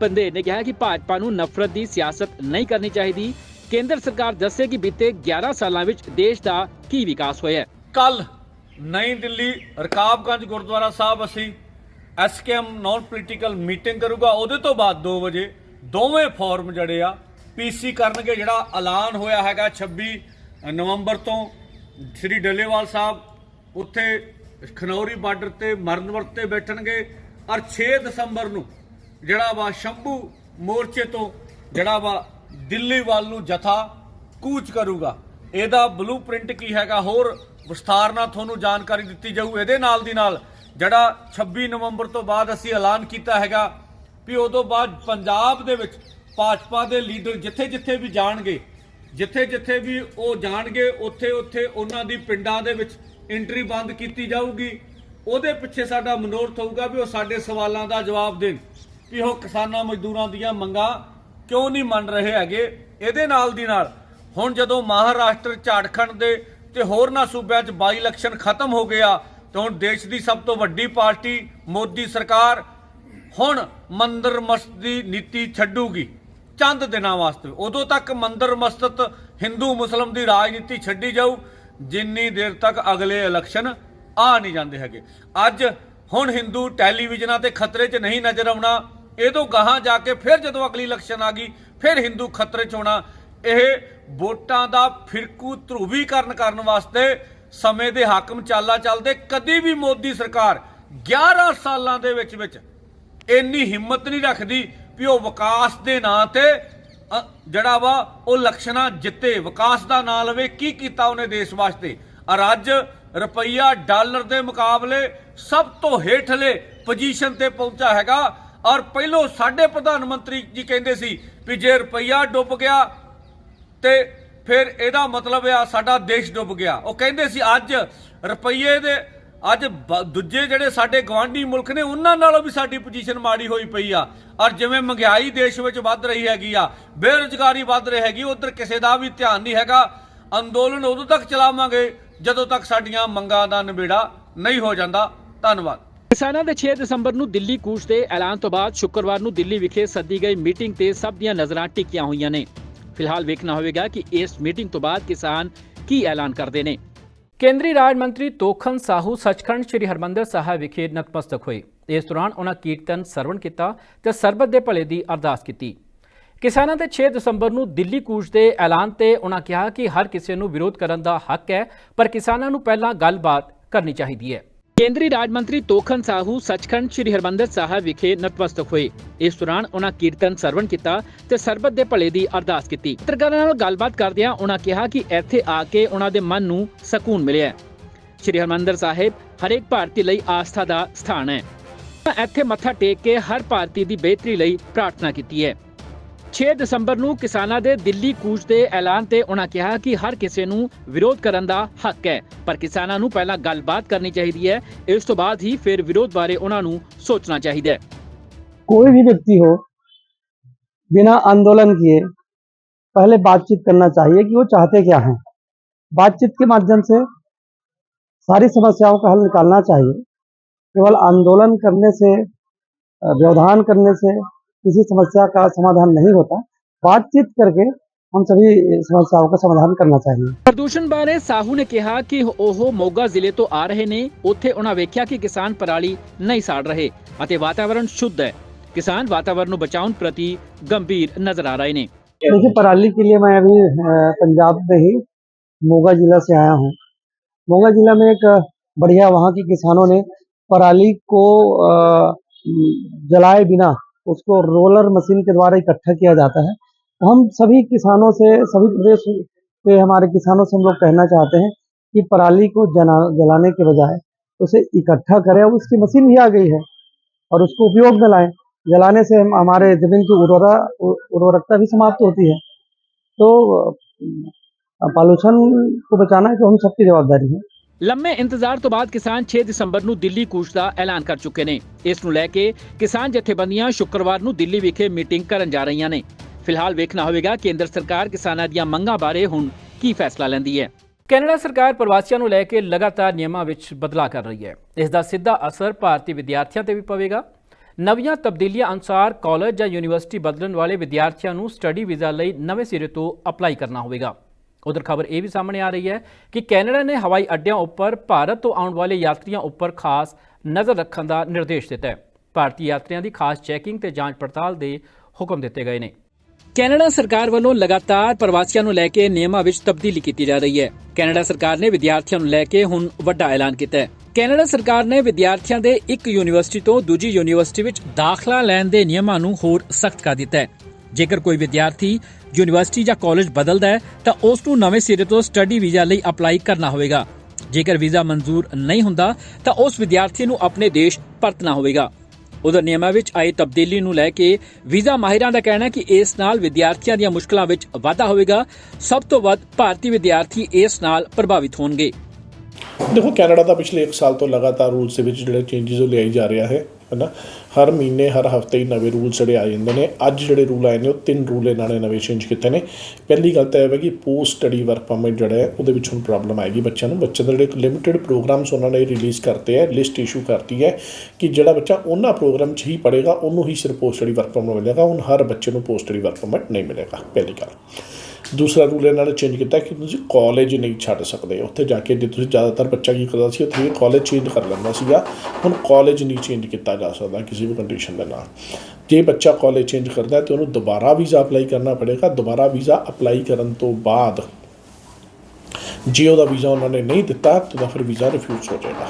Speaker 1: ਪੰਦੇ ਨੇ ਕਿਹਾ ਕਿ ਭਾਜਪਾ ਨੂੰ ਨਫ਼ਰਤ ਦੀ ਸਿਆਸਤ ਨਹੀਂ ਕਰਨੀ ਚਾਹੀਦੀ ਕੇਂਦਰ ਸਰਕਾਰ ਦੱਸੇ ਕਿ ਬੀਤੇ 11 ਸਾਲਾਂ ਵਿੱਚ ਦੇਸ਼ ਦਾ ਕੀ ਵਿਕਾਸ ਹੋਇਆ ਹੈ
Speaker 6: ਕੱਲ ਨਈ ਦਿੱਲੀ ਰਕਾਬਗੰਜ ਗੁਰਦੁਆਰਾ ਸਾਹਿਬ ਅਸੀਂ ਐਸਕੇਐਮ ਨਾਨ ਪੋਲੀਟੀਕਲ ਮੀਟਿੰਗ ਕਰੂਗਾ। ਉਹਦੇ ਤੋਂ ਬਾਅਦ 2 ਵਜੇ ਦੋਵੇਂ ਫੋਰਮ ਜਿਹੜੇ ਆ ਪੀਸੀ ਕਰਨਗੇ, ਜਿਹੜਾ ਐਲਾਨ ਹੋਇਆ ਹੈਗਾ 26 ਨਵੰਬਰ ਤੋਂ। ਸ੍ਰੀ ਡੱਲੇਵਾਲ ਸਾਹਿਬ ਉੱਥੇ ਖਨੌਰੀ ਬਾਰਡਰ ਤੇ ਮਰਨਵਰਤ ਤੇ ਬੈਠਣਗੇ ਔਰ 6 ਦਸੰਬਰ ਨੂੰ ਜਿਹੜਾ ਵਾ ਸ਼ੰਭੂ ਮੋਰਚੇ ਤੋਂ, ਜਿਹੜਾ ਵਾ ਦਿੱਲੀ ਵੱਲ ਨੂੰ ਜਥਾ ਕੂਚ ਕਰੂਗਾ। ਇਹਦਾ ਬਲੂਪ੍ਰਿੰਟ ਕੀ ਹੈਗਾ? ਹੋਰ ਵਿਸਥਾਰ ਨਾਲ ਤੁਹਾਨੂੰ ਜਾਣਕਾਰੀ ਦਿੱਤੀ ਜਾਊ। ਇਹਦੇ ਨਾਲ ਦੀ ਨਾਲ ਜਿਹੜਾ 26 ਨਵੰਬਰ ਤੋਂ ਬਾਅਦ ਅਸੀਂ ਐਲਾਨ ਕੀਤਾ ਹੈਗਾ ਵੀ ਉਦੋਂ ਬਾਅਦ ਪੰਜਾਬ ਦੇ ਵਿੱਚ ਭਾਜਪਾ ਦੇ ਲੀਡਰ ਜਿੱਥੇ-ਜਿੱਥੇ ਵੀ ਜਾਣਗੇ, ਜਿੱਥੇ-ਜਿੱਥੇ ਵੀ ਉਹ ਜਾਣਗੇ, ਉੱਥੇ-ਉੱਥੇ ਉਹਨਾਂ ਦੀ ਪਿੰਡਾਂ ਦੇ ਵਿੱਚ ਐਂਟਰੀ ਬੰਦ ਕੀਤੀ ਜਾਊਗੀ। ਉਹਦੇ ਪਿੱਛੇ ਸਾਡਾ ਮਨੋਰਥ ਹੋਊਗਾ ਵੀ ਉਹ ਸਾਡੇ ਸਵਾਲਾਂ ਦਾ ਜਵਾਬ ਦੇਣ। ਕਿ ਉਹ ਕਿਸਾਨਾਂ ਮਜ਼ਦੂਰਾਂ ਦੀਆਂ ਮੰਗਾਂ ਕਿਉਂ ਨਹੀਂ ਮੰਨ ਰਹੇ ਹੈਗੇ? ਇਹਦੇ ਨਾਲ ਦੀ ਨਾਲ ਹੁਣ ਜਦੋਂ ਮਹਾਰਾਸ਼ਟਰ ਝਾੜਖੰਡ ਦੇ ਤੇ ਹੋਰਨਾਂ ਸੂਬਿਆਂ 'ਚ ਬਾਈ ਇਲੈਕਸ਼ਨ ਖਤਮ ਹੋ ਗਿਆ, ਤੇ ਹੁਣ ਦੇਸ਼ ਦੀ ਸਭ ਤੋਂ ਵੱਡੀ ਪਾਰਟੀ ਮੋਦੀ ਸਰਕਾਰ ਹੁਣ ਮੰਦਰ ਮਸਜਿਦ ਦੀ ਨੀਤੀ ਛੱਡੂਗੀ, ਚੰਦ ਦਿਨਾਂ ਵਾਸਤੇ। ਉਦੋਂ ਤੱਕ ਮੰਦਰ ਮਸਜਿਦ ਹਿੰਦੂ ਮੁਸਲਮ ਦੀ ਰਾਜਨੀਤੀ ਛੱਡੀ ਜਾਊ, ਜਿੰਨੀ ਦੇਰ ਤੱਕ ਅਗਲੇ ਇਲੈਕਸ਼ਨ ਆ ਨਹੀਂ ਜਾਂਦੇ ਹੈਗੇ। ਅੱਜ ਹੁਣ ਹਿੰਦੂ ਟੈਲੀਵਿਜ਼ਨਾਂ ਤੇ ਖਤਰੇ 'ਚ ਨਹੀਂ ਨਜ਼ਰ ਆਉਣਾ ਇਹ ਤੋਂ ਗਾਹਾਂ ਜਾ ਕੇ ਫਿਰ ਜਦੋਂ ਅਗਲੀ ਇਲੈਕਸ਼ਨ ਆ ਗਈ, ਫਿਰ ਹਿੰਦੂ ਖਤਰੇ 'ਚ ਹੋਣਾ। ਇਹ ਵੋਟਾਂ ਦਾ ਫਿਰਕੂ ਧਰੂਵੀਕਰਨ ਕਰਨ ਵਾਸਤੇ ਸਮੇਂ ਦੇ ਹਾਕਮ ਚਾਲਾ ਚੱਲਦੇ। ਕਦੀ ਵੀ ਮੋਦੀ ਸਰਕਾਰ 11 ਸਾਲਾਂ ਦੇ ਵਿੱਚ ਵਿੱਚ ਇੰਨੀ ਹਿੰਮਤ ਨਹੀਂ ਰੱਖਦੀ ਵੀ ਉਹ ਵਿਕਾਸ ਦੇ ਨਾਂ ਤੇ ਜਿਹੜਾ ਵਾ, ਉਹ ਲਕਸ਼ਣਾ ਜਿੱਤੇ, ਵਿਕਾਸ ਦਾ ਨਾਂ ਲਵੇ। ਕੀ ਕੀਤਾ ਉਹਨੇ ਦੇਸ਼ ਵਾਸਤੇ? ਔਰ ਅੱਜ ਰੁਪਈਆ ਡਾਲਰ ਦੇ ਮੁਕਾਬਲੇ ਸਭ ਤੋਂ ਹੇਠਲੇ ਪੋਜੀਸ਼ਨ ਤੇ ਪਹੁੰਚਾ ਹੈਗਾ। ਔਰ ਪਹਿਲੋਂ ਸਾਡੇ ਪ੍ਰਧਾਨ ਮੰਤਰੀ ਜੀ ਕਹਿੰਦੇ ਸੀ ਵੀ ਜੇ ਰੁਪਈਆ ਡੁੱਬ ਗਿਆ ਤੇ ਫਿਰ ਇਹਦਾ ਮਤਲਬ ਆ ਸਾਡਾ ਦੇਸ਼ ਡੁੱਬ ਗਿਆ। ਉਹ ਕਹਿੰਦੇ ਸੀ ਅੱਜ ਰੁਪਈਏ ਦੇ ਅੱਜ ਬ- ਦੂਜੇ ਜਿਹੜੇ ਸਾਡੇ ਗਵਾਂਢੀ ਮੁਲਕ ਨੇ, ਉਹਨਾਂ ਨਾਲੋਂ ਵੀ ਸਾਡੀ ਪੋਜੀਸ਼ਨ ਮਾੜੀ ਹੋਈ ਪਈ ਆ। ਔਰ ਜਿਵੇਂ ਮਹਿੰਗਾਈ ਦੇਸ਼ ਵਿੱਚ ਵੱਧ ਰਹੀ ਹੈਗੀ ਆ, ਬੇਰੁਜ਼ਗਾਰੀ ਵੱਧ ਰਹੀ ਹੈਗੀ, ਉਧਰ ਕਿਸੇ ਦਾ ਵੀ ਧਿਆਨ ਨਹੀਂ ਹੈਗਾ। ਅੰਦੋਲਨ ਉਦੋਂ ਤੱਕ ਚਲਾਵਾਂਗੇ ਜਦੋਂ ਤੱਕ ਸਾਡੀਆਂ ਮੰਗਾਂ ਦਾ ਨਿਬੇੜਾ ਨਹੀਂ ਹੋ ਜਾਂਦਾ। ਧੰਨਵਾਦ।
Speaker 1: ਕਿਸਾਨਾਂ ਦੇ 6 ਦਸੰਬਰ ਨੂੰ ਦਿੱਲੀ ਕੂਚ ਦੇ ਐਲਾਨ ਤੋਂ ਬਾਅਦ ਸ਼ੁੱਕਰਵਾਰ ਨੂੰ ਦਿੱਲੀ ਵਿਖੇ ਸੱਦੀ ਗਈ ਮੀਟਿੰਗ ਤੇ ਸਭ ਦੀਆਂ ਨਜ਼ਰਾਂ ਟਿਕੀਆਂ ਹੋਈਆਂ ਨੇ। ਫਿਲਹਾਲ ਵੇਖਣਾ ਹੋਵੇਗਾ ਕਿ ਇਸ ਮੀਟਿੰਗ ਤੋਂ ਬਾਅਦ ਕਿਸਾਨ ਕੀ ਐਲਾਨ ਕਰਦੇ ਨੇ। ਕੇਂਦਰੀ ਰਾਜ ਮੰਤਰੀ ਤੋਖਨ ਸਾਹੂ ਸੱਚਖੰਡ ਸ੍ਰੀ ਹਰਮੰਦਰ ਸਾਹਿਬ ਵਿਖੇ ਨਤਮਸਤਕ ਹੋਏ। ਇਸ ਦੌਰਾਨ ਉਹਨਾਂ ਕੀਰਤਨ ਸਰਵਣ ਕੀਤਾ ਤੇ ਸਰਬਤ ਦੇ ਭਲੇ ਦੀ ਅਰਦਾਸ ਕੀਤੀ। ਕਿਸਾਨਾਂ ਦੇ 6 ਦਸੰਬਰ ਨੂੰ ਦਿੱਲੀ ਕੂਚ ਦੇ ਐਲਾਨ ਤੇ ਉਹਨਾਂ ਕਿਹਾ ਕਿ ਹਰ ਕਿਸੇ ਨੂੰ ਵਿਰੋਧ ਕਰਨ ਦਾ ਹੱਕ ਹੈ, ਪਰ ਕਿਸਾਨਾਂ ਨੂੰ ਪਹਿਲਾਂ ਗੱਲਬਾਤ ਕਰਨੀ ਚਾਹੀਦੀ ਹੈ। ਕੇਂਦਰੀ ਰਾਜ ਮੰਤਰੀ ਤੋਖਨ ਸਾਹੂ ਸੱਚਖੰਡ ਸ੍ਰੀ ਹਰਮੰਦਰ ਸਾਹਿਬ ਵਿਖੇ ਨਤਮਸਤਕ ਹੋਏ। ਇਸ ਦੌਰਾਨ ਉਹਨਾਂ ਕੀਰਤਨ ਸਰਵਣ ਕੀਤਾ ਤੇ ਸਰਬਤ ਦੇ ਭਲੇ ਦੀ ਅਰਦਾਸ ਕੀਤੀ। ਪੱਤਰਕਾਰਾਂ ਨਾਲ ਗੱਲਬਾਤ ਕਰਦਿਆਂ ਉਹਨਾਂ ਕਿਹਾ ਕਿ ਇੱਥੇ ਆ ਕੇ ਉਹਨਾਂ ਦੇ ਮਨ ਨੂੰ ਸਕੂਨ ਮਿਲਿਆ ਸ੍ਰੀ ਹਰਮੰਦਰ ਸਾਹਿਬ ਹਰੇਕ ਭਾਰਤੀ ਲਈ ਆਸਥਾ ਦਾ ਸਥਾਨ ਹੈ। ਉਹਨਾਂ ਇੱਥੇ ਮੱਥਾ ਟੇਕ ਕੇ ਹਰ ਭਾਰਤੀ ਦੀ ਬਿਹਤਰੀ ਲਈ ਪ੍ਰਾਰਥਨਾ ਕੀਤੀ ਹੈ। 6 ਦਸੰਬਰ ਨੂੰ ਕਿਸਾਨਾਂ ਦੇ ਦਿੱਲੀ ਕੂਚ ਦੇ ਐਲਾਨ ਤੇ ਉਹਨਾਂ ਕਿਹਾ ਕਿ ਹਰ ਕਿਸੇ ਨੂੰ ਵਿਰੋਧ ਕਰਨ ਦਾ ਹੱਕ ਹੈ ਪਰ ਕਿਸਾਨਾਂ ਨੂੰ ਪਹਿਲਾਂ ਗੱਲਬਾਤ ਕਰਨੀ ਚਾਹੀਦੀ ਹੈ ਇਸ ਤੋਂ ਬਾਅਦ ਹੀ ਫਿਰ ਵਿਰੋਧ ਬਾਰੇ ਉਹਨਾਂ ਨੂੰ ਸੋਚਣਾ ਚਾਹੀਦਾ ਹੈ
Speaker 7: कोई भी व्यक्ति हो बिना आंदोलन किए पहले बातचीत करना चाहिए कि वो चाहते क्या हैं बातचीत के माध्यम से सारी समस्याओं का हल निकालना चाहिए केवल आंदोलन करने से अ, व्यवधान करने से किसी समस्या का समाधान नहीं होता बातचीत करके हम सभी समस्याओं का समाधान करना चाहिए
Speaker 1: ਪ੍ਰਦੂਸ਼ਣ ਬਾਰੇ ਸਾਹੂ ਨੇ ਕਿਹਾ ਕਿ ਉਹ ਮੋਗਾ ਜ਼ਿਲ੍ਹੇ ਤੋਂ ਆ ਰਹੇ ਨੇ ਉੱਥੇ ਉਹਨਾਂ ਵੇਖਿਆ ਕਿ ਕਿਸਾਨ ਪਰਾਲੀ ਨਹੀਂ ਸਾੜ ਰਹੇ ਅਤੇ ਵਾਤਾਵਰਣ ਸ਼ੁੱਧ ਹੈ ਕਿਸਾਨ ਵਾਤਾਵਰਣ ਨੂੰ ਬਚਾਉਣ ਪ੍ਰਤੀ ਗੰਭੀਰ ਨਜ਼ਰ ਆ ਰਹੇ ਨੇ
Speaker 7: देखिए पराली के लिए मैं अभी अ, पंजाब में ही मोगा जिला से आया हूँ मोगा जिला में एक अ, बढ़िया वहाँ के किसानों ने पराली को अ, जलाए बिना उसको रोलर मशीन के द्वारा इकट्ठा किया जाता है। हम सभी किसानों से, सभी प्रदेश के हमारे किसानों से हम लोग कहना चाहते हैं कि पराली को जना जलाने के बजाय उसे इकट्ठा करें और उसकी मशीन भी आ गई है और उसको उपयोग में लाएँ। जलाने से हम, हमारे ज़मीन की उर्वरा, उर्वरकता भी समाप्त होती है। तो पॉल्यूशन को बचाना है तो हम सबकी जवाबदारी है।
Speaker 1: ਲੰਮੇ ਇੰਤਜ਼ਾਰ ਤੋਂ ਬਾਅਦ ਕਿਸਾਨ 6 ਦਸੰਬਰ ਨੂੰ ਦਿੱਲੀ ਕੂਚ ਦਾ ਐਲਾਨ ਕਰ ਚੁੱਕੇ ਨੇ। ਇਸ ਨੂੰ ਲੈ ਕੇ ਕਿਸਾਨ ਜਥੇਬੰਦੀਆਂ ਸ਼ੁੱਕਰਵਾਰ ਨੂੰ ਦਿੱਲੀ ਵਿਖੇ ਮੀਟਿੰਗ ਕਰਨ ਜਾ ਰਹੀਆਂ ਨੇ। ਫਿਲਹਾਲ ਵੇਖਣਾ ਹੋਵੇਗਾ ਕੇਂਦਰ ਸਰਕਾਰ ਕਿਸਾਨਾਂ ਦੀਆਂ ਮੰਗਾਂ ਬਾਰੇ ਹੁਣ ਕੀ ਫੈਸਲਾ ਲੈਂਦੀ ਹੈ। ਕੈਨੇਡਾ ਸਰਕਾਰ ਪ੍ਰਵਾਸੀਆਂ ਨੂੰ ਲੈ ਕੇ ਲਗਾਤਾਰ ਨਿਯਮਾਂ ਵਿੱਚ ਬਦਲਾਅ ਕਰ ਰਹੀ ਹੈ। ਇਸ ਦਾ ਸਿੱਧਾ ਅਸਰ ਭਾਰਤੀ ਵਿਦਿਆਰਥੀਆਂ ਤੇ ਵੀ ਪਵੇਗਾ। ਨਵੀਆਂ ਤਬਦੀਲੀਆਂ ਅਨੁਸਾਰ ਕਾਲਜ ਜਾਂ ਯੂਨੀਵਰਸਿਟੀ ਬਦਲਣ ਵਾਲੇ ਵਿਦਿਆਰਥੀਆਂ ਨੂੰ ਸਟੱਡੀ ਵੀਜ਼ਾ ਲਈ ਨਵੇਂ ਸਿਰੇ ਤੋਂ ਅਪਲਾਈ ਕਰਨਾ ਹੋਵੇਗਾ। ਉਧਰ ਖਬਰ ਇਹ ਵੀ ਸਾਹਮਣੇ ਆ ਰਹੀ ਹੈ ਕਿ ਕੈਨੇਡਾ ਨੇ ਹਵਾਈ ਅੱਡਿਆਂ ਉੱਪਰ ਭਾਰਤ ਤੋਂ ਆਉਣ ਵਾਲੇ ਯਾਤਰੀਆਂ ਉੱਪਰ ਖਾਸ ਨਜ਼ਰ ਰੱਖਣ ਦਾ ਨਿਰਦੇਸ਼ ਦਿੱਤਾ ਹੈ। ਭਾਰਤੀ ਯਾਤਰੀਆਂ ਦੀ ਖਾਸ ਚੈਕਿੰਗ ਤੇ ਜਾਂਚ ਪੜਤਾਲ ਦੇ ਹੁਕਮ ਦਿੱਤੇ ਗਏ ਨੇ। ਕੈਨੇਡਾ ਸਰਕਾਰ ਵੱਲੋਂ ਲਗਾਤਾਰ ਪ੍ਰਵਾਸੀਆਂ ਨੂੰ ਲੈ ਕੇ ਨਿਯਮਾਂ ਵਿੱਚ ਤਬਦੀਲੀ ਕੀਤੀ ਜਾ ਰਹੀ ਹੈ। ਕੈਨੇਡਾ ਸਰਕਾਰ ਨੇ ਵਿਦਿਆਰਥੀਆਂ ਨੂੰ ਲੈ ਕੇ ਹੁਣ ਵੱਡਾ ਐਲਾਨ ਕੀਤਾ ਹੈ। ਕੈਨੇਡਾ ਸਰਕਾਰ ਨੇ ਵਿਦਿਆਰਥੀਆਂ ਦੇ ਇੱਕ ਯੂਨੀਵਰਸਿਟੀ ਤੋਂ ਦੂਜੀ ਯੂਨੀਵਰਸਿਟੀ ਵਿੱਚ ਦਾਖਲਾ ਲੈਣ ਦੇ ਨਿਯਮਾਂ ਨੂੰ ਹੋਰ ਸਖਤ ਕਰ ਦਿੱਤਾ ਹੈ। ਜੇਕਰ ਕੋਈ ਵਿਦਿਆਰਥੀ ਯੂਨੀਵਰਸਿਟੀ ਜਾਂ ਕਾਲਜ ਬਦਲਦਾ ਹੈ, ਤਾਂ ਉਸ ਨੂੰ ਨਵੇਂ ਸਿਰੇ ਤੋਂ ਸਟੱਡੀ ਵੀਜ਼ਾ ਲਈ ਅਪਲਾਈ ਕਰਨਾ ਹੋਵੇਗਾ। ਜੇਕਰ ਵੀਜ਼ਾ ਮਨਜ਼ੂਰ ਨਹੀਂ ਹੁੰਦਾ, ਤਾਂ ਉਸ ਵਿਦਿਆਰਥੀ ਨੂੰ ਆਪਣੇ ਦੇਸ਼ ਪਰਤਣਾ ਹੋਵੇਗਾ। ਉਧਰ ਨਿਯਮਾਂ ਵਿੱਚ ਆਈ ਤਬਦੀਲੀ ਨੂੰ ਲੈ ਕੇ ਵੀਜ਼ਾ ਮਾਹਿਰਾਂ ਦਾ ਕਹਿਣਾ ਹੈ ਕਿ ਇਸ ਨਾਲ ਵਿਦਿਆਰਥੀਆਂ ਦੀਆਂ ਮੁਸ਼ਕਲਾਂ ਵਿੱਚ ਵਾਧਾ ਹੋਵੇਗਾ। ਸਭ ਤੋਂ ਵੱਧ ਭਾਰਤੀ ਵਿਦਿਆਰਥੀ ਇਸ ਨਾਲ ਪ੍ਰਭਾਵਿਤ ਹੋਣਗੇ।
Speaker 8: ਦੇਖੋ, ਕੈਨੇਡਾ ਦਾ ਪਿਛਲੇ 1 ਸਾਲ ਤੋਂ ਲਗਾਤਾਰ ਰੂਲਸ ਦੇ ਵਿੱਚ ਜਿਹੜੇ ਚੇਂਜਸ ਉਹ ਲਿਆਈ ਜਾ ਰਿਹਾ ਹੈ ਹੈਨਾ ਹਰ ਮਹੀਨੇ, ਹਰ ਹਫ਼ਤੇ ਹੀ ਨਵੇਂ ਰੂਲਸ ਜਿਹੜੇ ਆ ਜਾਂਦੇ ਨੇ। ਅੱਜ ਜਿਹੜੇ ਰੂਲ ਆਏ ਨੇ, ਉਹ ਤਿੰਨ ਰੂਲ ਇਹਨਾਂ ਨੇ ਨਵੇਂ ਚੇਂਜ ਕੀਤੇ ਨੇ। ਪਹਿਲੀ ਗੱਲ ਤਾਂ ਇਹ ਹੈ ਕਿ ਪੋਸਟ ਸਟੱਡੀ ਵਰਕ ਪਰਮਿਟ ਜਿਹੜਾ ਹੈ ਉਹਦੇ ਵਿੱਚ ਹੁਣ ਪ੍ਰੋਬਲਮ ਆਏਗੀ ਬੱਚਿਆਂ ਨੂੰ। ਬੱਚੇ ਦੇ ਜਿਹੜੇ ਲਿਮਿਟਿਡ ਪ੍ਰੋਗਰਾਮਸ ਉਹਨਾਂ ਨੇ ਰਿਲੀਜ਼ ਕਰਤੇ ਹੈ ਲਿਸਟ ਇਸ਼ੂ ਕਰਤੀ ਹੈ ਕਿ ਜਿਹੜਾ ਬੱਚਾ ਉਹਨਾਂ ਪ੍ਰੋਗਰਾਮ 'ਚ ਹੀ ਪੜ੍ਹੇਗਾ, ਉਹਨੂੰ ਹੀ ਸਿਰਫ ਪੋਸਟ ਸਟੱਡੀ ਵਰਕ ਪਰਮਿਟ ਮਿਲੇਗਾ। ਹੁਣ ਹਰ ਬੱਚੇ ਨੂੰ ਪੋਸਟ ਸਟੱਡੀ ਵਰਕ ਪਰਮਿਟ ਨਹੀਂ ਮਿਲੇਗਾ। ਪਹਿਲੀ ਗੱਲ। ਦੂਸਰਾ ਰੂਲ ਇਹਨਾਂ ਨੇ ਚੇਂਜ ਕੀਤਾ ਕਿ ਤੁਸੀਂ ਕਾਲਜ ਨਹੀਂ ਛੱਡ ਸਕਦੇ। ਉੱਥੇ ਜਾ ਕੇ ਜੇ ਤੁਸੀਂ ਜ਼ਿਆਦਾਤਰ ਬੱਚਾ ਕੀ ਕਰਦਾ ਸੀ, ਉੱਥੇ ਕਾਲਜ ਚੇਂਜ ਕਰ ਲੈਂਦਾ ਸੀਗਾ। ਹੁਣ ਕਾਲਜ ਨਹੀਂ ਚੇਂਜ ਕੀਤਾ ਜਾ ਸਕਦਾ ਕਿਸੇ ਵੀ ਕੰਡੀਸ਼ਨ ਦੇ ਨਾਲ। ਜੇ ਬੱਚਾ ਕਾਲਜ ਚੇਂਜ ਕਰਦਾ ਹੈ ਤੇ ਉਹਨੂੰ ਦੁਬਾਰਾ ਵੀਜ਼ਾ ਅਪਲਾਈ ਕਰਨਾ ਪੜੇਗਾ। ਦੁਬਾਰਾ ਵੀਜ਼ਾ ਅਪਲਾਈ ਕਰਨ ਤੋਂ ਬਾਅਦ ਜੇ ਉਹਦਾ ਵੀਜ਼ਾ ਉਹਨਾਂ ਨੇ ਨਹੀਂ ਦਿੱਤਾ, ਤਾਂ ਉਹਦਾ ਫਿਰ ਵੀਜ਼ਾ ਰਿਫਿਊਜ਼ ਹੋ ਜਾਏਗਾ।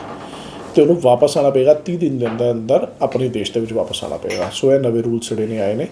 Speaker 8: ਤੇ ਉਹਨੂੰ ਵਾਪਸ ਆਣਾ ਪਏਗਾ 30 ਦਿਨ ਦੇ ਅੰਦਰ ਅੰਦਰ ਆਪਣੇ ਦੇਸ਼ ਦੇ ਵਿੱਚ ਵਾਪਸ ਆਣਾ ਪਏਗਾ। ਸੋ ਇਹ ਨਵੇਂ ਰੂਲਸ ਜਿਹੜੇ ਨੇ ਆਏ ਨੇ।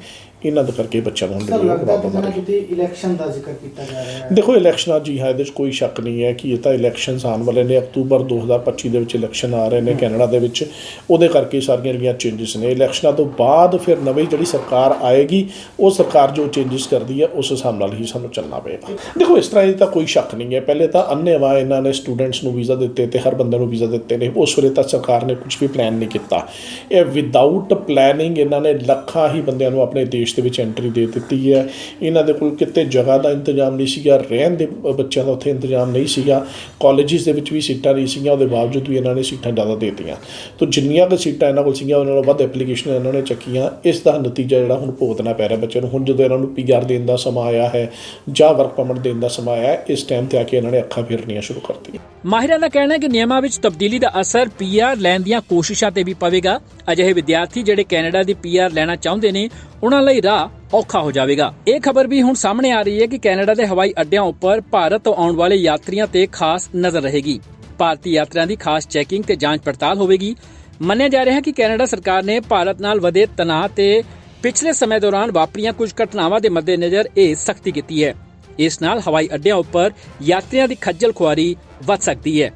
Speaker 8: ਇਹਨਾਂ ਦੇ ਕਰਕੇ ਬੱਚਿਆਂ ਨੂੰ
Speaker 9: ਸਰ
Speaker 8: ਉਹ
Speaker 9: ਲੱਗਦਾ
Speaker 8: ਪ੍ਰੋਬਲਮ ਆ।
Speaker 9: ਕਿਤੇ ਨਾ
Speaker 8: ਰਹੀ ਹੈ
Speaker 9: ਕਿਤੇ ਇਲੈਕਸ਼ਨ ਦਾ ਜ਼ਿਕਰ ਕੀਤਾ ਜਾ ਰਿਹਾ ਹੈ।
Speaker 8: ਦੇਖੋ ਇਲੈਕਸ਼ਨਾਂ ਜੀ ਹੈ ਇਹਦੇ 'ਚ ਕੋਈ ਸ਼ੱਕ ਨਹੀਂ ਹੈ ਕਿ ਇਹ ਤਾਂ ਇਲੈਕਸ਼ਨਸ ਆਉਣ ਵਾਲੇ ਨੇ। ਅਕਤੂਬਰ 2025 ਦੇ ਵਿੱਚ ਇਲੈਕਸ਼ਨ ਆ ਰਹੇ ਨੇ ਕੈਨੇਡਾ ਦੇ ਵਿੱਚ। ਉਹਦੇ ਕਰਕੇ ਸਾਰੀਆਂ ਜਿਹੜੀਆਂ ਚੇਂਜਸ ਨੇ। ਇਲੈਕਸ਼ਨਾਂ ਤੋਂ ਬਾਅਦ ਫਿਰ ਨਵੀਂ ਜਿਹੜੀ ਸਰਕਾਰ ਆਏਗੀ ਉਹ ਸਰਕਾਰ ਜੋ ਚੇਂਜਸ ਕਰਦੀ ਹੈ ਉਸ ਹਿਸਾਬ ਨਾਲ ਹੀ ਸਾਨੂੰ ਚੱਲਣਾ ਪਏਗਾ। ਦੇਖੋ ਇਸ ਤਰ੍ਹਾਂ ਦੀ ਤਾਂ ਕੋਈ ਸ਼ੱਕ ਨਹੀਂ ਹੈ। ਪਹਿਲੇ ਤਾਂ ਅੰਨੇਵਾਹ ਇਹਨਾਂ ਨੇ ਸਟੂਡੈਂਟਸ ਨੂੰ ਵੀਜ਼ਾ ਦਿੱਤੇ ਤੇ ਹਰ ਬੰਦੇ ਨੂੰ ਵੀਜ਼ਾ ਦਿੱਤੇ ਨੇ। ਉਸ ਵੇਲੇ ਤਾਂ ਸਰਕਾਰ ਨੇ ਕੁਝ ਵੀ ਪਲਾਨ ਨਹੀਂ ਕੀਤਾ। ਇਹ ਵਿਦਆਊਟ ਪਲੈਨਿੰਗ ਇਹਨਾਂ ਨੇ ਲੱਖਾਂ ਹੀ ਬੰਦਿਆਂ ਨੂੰ ਆਪਣੇ ਦੇਸ਼ ਦੇ ਵਿੱਚ ਐਂਟਰੀ ਦੇ ਦਿੱਤੀ ਹੈ। ਇਹਨਾਂ ਦੇ ਕੋਲ ਕਿਤੇ ਜਗ੍ਹਾ ਦਾ ਇੰਤਜ਼ਾਮ ਨਹੀਂ ਸੀਗਾ, ਰਹਿਣ ਦੇ ਬੱਚਿਆਂ ਦਾ ਉੱਥੇ ਇੰਤਜ਼ਾਮ ਨਹੀਂ ਸੀਗਾ। ਕਾਲਜਿਸ ਦੇ ਵਿੱਚ ਵੀ ਸੀਟਾਂ ਨਹੀਂ ਸੀਗੀਆਂ, ਉਹਦੇ ਬਾਵਜੂਦ ਵੀ ਇਹਨਾਂ ਨੇ ਸੀਟਾਂ ਜ਼ਿਆਦਾ ਦੇ ਦਿੱਤੀਆਂ। ਤੋਂ ਜਿੰਨੀਆਂ ਕੁ ਸੀਟਾਂ ਇਹਨਾਂ ਕੋਲ ਸੀਗੀਆਂ, ਉਹਨਾਂ ਨਾਲੋਂ ਵੱਧ ਐਪਲੀਕੇਸ਼ਨ ਇਹਨਾਂ ਨੇ ਚੱਕੀਆਂ। ਇਸ ਦਾ ਨਤੀਜਾ ਜਿਹੜਾ ਹੁਣ ਭੁਗਤਣਾ ਪੈ ਰਿਹਾ ਬੱਚਿਆਂ ਨੂੰ। ਹੁਣ ਜਦੋਂ ਇਹਨਾਂ ਨੂੰ ਪੀਆਰ ਦੇਣ ਦਾ ਸਮਾਂ ਆਇਆ ਹੈ ਜਾਂ ਵਰਕ ਪਰਮਿਟ ਦੇਣ ਦਾ ਸਮਾਂ ਆਇਆ ਇਸ ਟਾਈਮ ਤੇ ਆ ਕੇ ਇਹਨਾਂ ਨੇ ਅੱਖਾਂ ਫੇਰਨੀਆਂ ਸ਼ੁਰੂ ਕਰਤੀਆਂ
Speaker 1: ਮਾਹਿਰਾਂ ਦਾ ਕਹਿਣਾ ਹੈ ਕਿ ਨਿਯਮਾਂ ਵਿੱਚ ਤਬਦੀਲੀ ਦਾ ਅਸਰ ਪੀਆਰ ਲੈਣ ਦੀਆਂ ਕੋਸ਼ਿਸ਼ਾਂ ਤੇ ਵੀ ਪਵੇਗਾ। ਅਜਿਹੇ ਵਿਦਿਆਰਥੀ ਜਿਹੜੇ ਕੈਨੇਡਾ ਦੀ ਪੀਆਰ ਲੈਣਾ ਚਾਹੁੰਦੇ ਨੇ, ਉਹਨਾਂ ਲਈ ਰਾਹ ਔਖਾ ਹੋ ਜਾਵੇਗਾ। ਇਹ ਖਬਰ ਵੀ ਹੁਣ ਸਾਹਮਣੇ ਆ ਰਹੀ ਹੈ ਕਿ ਕੈਨੇਡਾ ਦੇ ਹਵਾਈ ਅੱਡਿਆਂ ਉੱਪਰ ਭਾਰਤ ਤੋਂ ਆਉਣ ਵਾਲੇ ਯਾਤਰੀਆਂ ਤੇ ਖਾਸ ਨਜ਼ਰ ਰਹੇਗੀ। ਭਾਰਤੀ ਯਾਤਰੀਆਂ ਦੀ ਖਾਸ ਚੈਕਿੰਗ ਤੇ ਜਾਂਚ ਪੜਤਾਲ ਹੋਵੇਗੀ। ਮੰਨਿਆ ਜਾ ਰਿਹਾ ਹੈ ਕਿ ਕੈਨੇਡਾ ਸਰਕਾਰ ਨੇ ਭਾਰਤ ਨਾਲ ਵਧੇ ਤਣਾਅ ਤੇ ਪਿਛਲੇ ਸਮੇਂ ਦੌਰਾਨ ਵਾਪਰੀਆਂ ਕੁਝ ਘਟਨਾਵਾਂ ਦੇ ਮੱਦੇਨਜ਼ਰ ਇਹ ਸਖਤੀ ਕੀਤੀ ਹੈ। ਇਸ ਨਾਲ ਹਵਾਈ ਅੱਡਿਆਂ ਉੱਪਰ ਯਾਤਰੀਆਂ ਦੀ ਖੱਜਲ ਖੁਆਰੀ ਵੱਧ ਸਕਦੀ ਹੈ।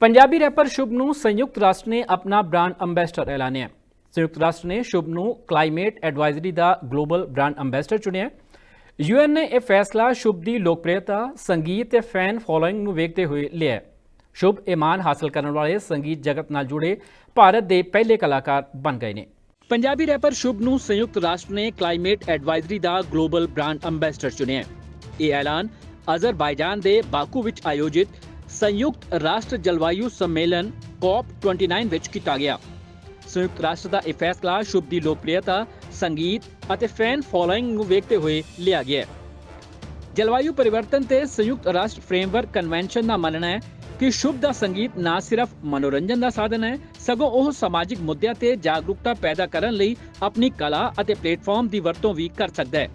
Speaker 1: ਪੰਜਾਬੀ ਰੈਪਰ ਸ਼ੁਭ ਨੂੰ ਸੰਯੁਕਤ ਰਾਸ਼ਟਰ ਨੇ ਆਪਣਾ ਬ੍ਰਾਂਡ ਅੰਬੈਸਡਰ ਐਲਾਨਿਆ। ਸੰਯੁਕਤ ਰਾਸ਼ਟਰ ਨੇ ਸ਼ੁਭ ਨੂੰ ਕਲਾਈਮੇਟ ਐਡਵਾਈਜ਼ਰੀ ਦਾ ਗਲੋਬਲ ਬ੍ਰਾਂਡ ਅੰਬੈਸਡਰ ਚੁਣਿਆ ਯੂਐਨ ਨੇ ਇਹ ਫੈਸਲਾ ਸ਼ੁਭ ਦੀ ਲੋਕਪ੍ਰਿਯਤਾ, ਸੰਗੀਤ ਤੇ ਫੈਨ ਫੋਲੋਇੰਗ ਨੂੰ ਵੇਖਦੇ ਹੋਏ ਲਿਆ ਹੈ। ਸ਼ੁਭ ਇਹ ਮਾਣ ਹਾਸਲ ਕਰਨ ਵਾਲੇ ਸੰਗੀਤ ਜਗਤ ਨਾਲ ਜੁੜੇ ਭਾਰਤ ਦੇ ਪਹਿਲੇ ਕਲਾਕਾਰ ਬਣ ਗਏ ਨੇ। ਪੰਜਾਬੀ ਰੈਪਰ ਸ਼ੁਭ ਨੂੰ ਸੰਯੁਕਤ ਰਾਸ਼ਟਰ ਨੇ ਕਲਾਈਮੇਟ ਐਡਵਾਈਜ਼ਰੀ ਦਾ ਗਲੋਬਲ ਬ੍ਰਾਂਡ ਅੰਬੈਸਡਰ ਚੁਣਿਆ ਇਹ ਐਲਾਨ ਅਜ਼ਰਬਾਈਜਾਨ ਦੇ ਬਾਕੂ ਵਿੱਚ ਆਯੋਜਿਤ ਸੰਯੁਕਤ ਰਾਸ਼ਟਰ ਜਲਵਾਯੂ ਸੰਮੇਲਨ COP29 ਵਿੱਚ ਕੀਤਾ ਗਿਆ। ਸੰਯੁਕਤ ਰਾਸ਼ਟਰ ਦਾ ਇਹ ਫੈਸਲਾ ਸ਼ੁਭ ਦੀ ਲੋਕਪ੍ਰਿਯਤਾ ਸੰਗੀਤ ਅਤੇ ਫੈਨ ਫੋਲੋਇੰਗ ਨੂੰ ਵੇਖਦੇ ਹੋਏ ਲਿਆ ਗਿਆ ਹੈ। ਜਲਵਾਯੂ ਪਰਿਵਰਤਨ ਤੇ ਸੰਯੁਕਤ ਰਾਸ਼ਟਰ ਫਰੇਮਵਰਕ ਕਨਵੈਨਸ਼ਨ ਦਾ ਮੰਨਣਾ ਹੈ ਕਿ ਸ਼ੁਭ ਦਾ ਸੰਗੀਤ ਨਾ ਸਿਰਫ ਮਨੋਰੰਜਨ ਦਾ ਸਾਧਨ ਹੈ, ਸਗੋਂ ਉਹ ਸਮਾਜਿਕ ਮੁੱਦਿਆਂ ਤੇ ਜਾਗਰੂਕਤਾ ਪੈਦਾ ਕਰਨ ਲਈ ਆਪਣੀ ਕਲਾ ਅਤੇ ਪਲੇਟਫਾਰਮ ਦੀ ਵਰਤੋਂ ਵੀ ਕਰ ਸਕਦਾ ਹੈ।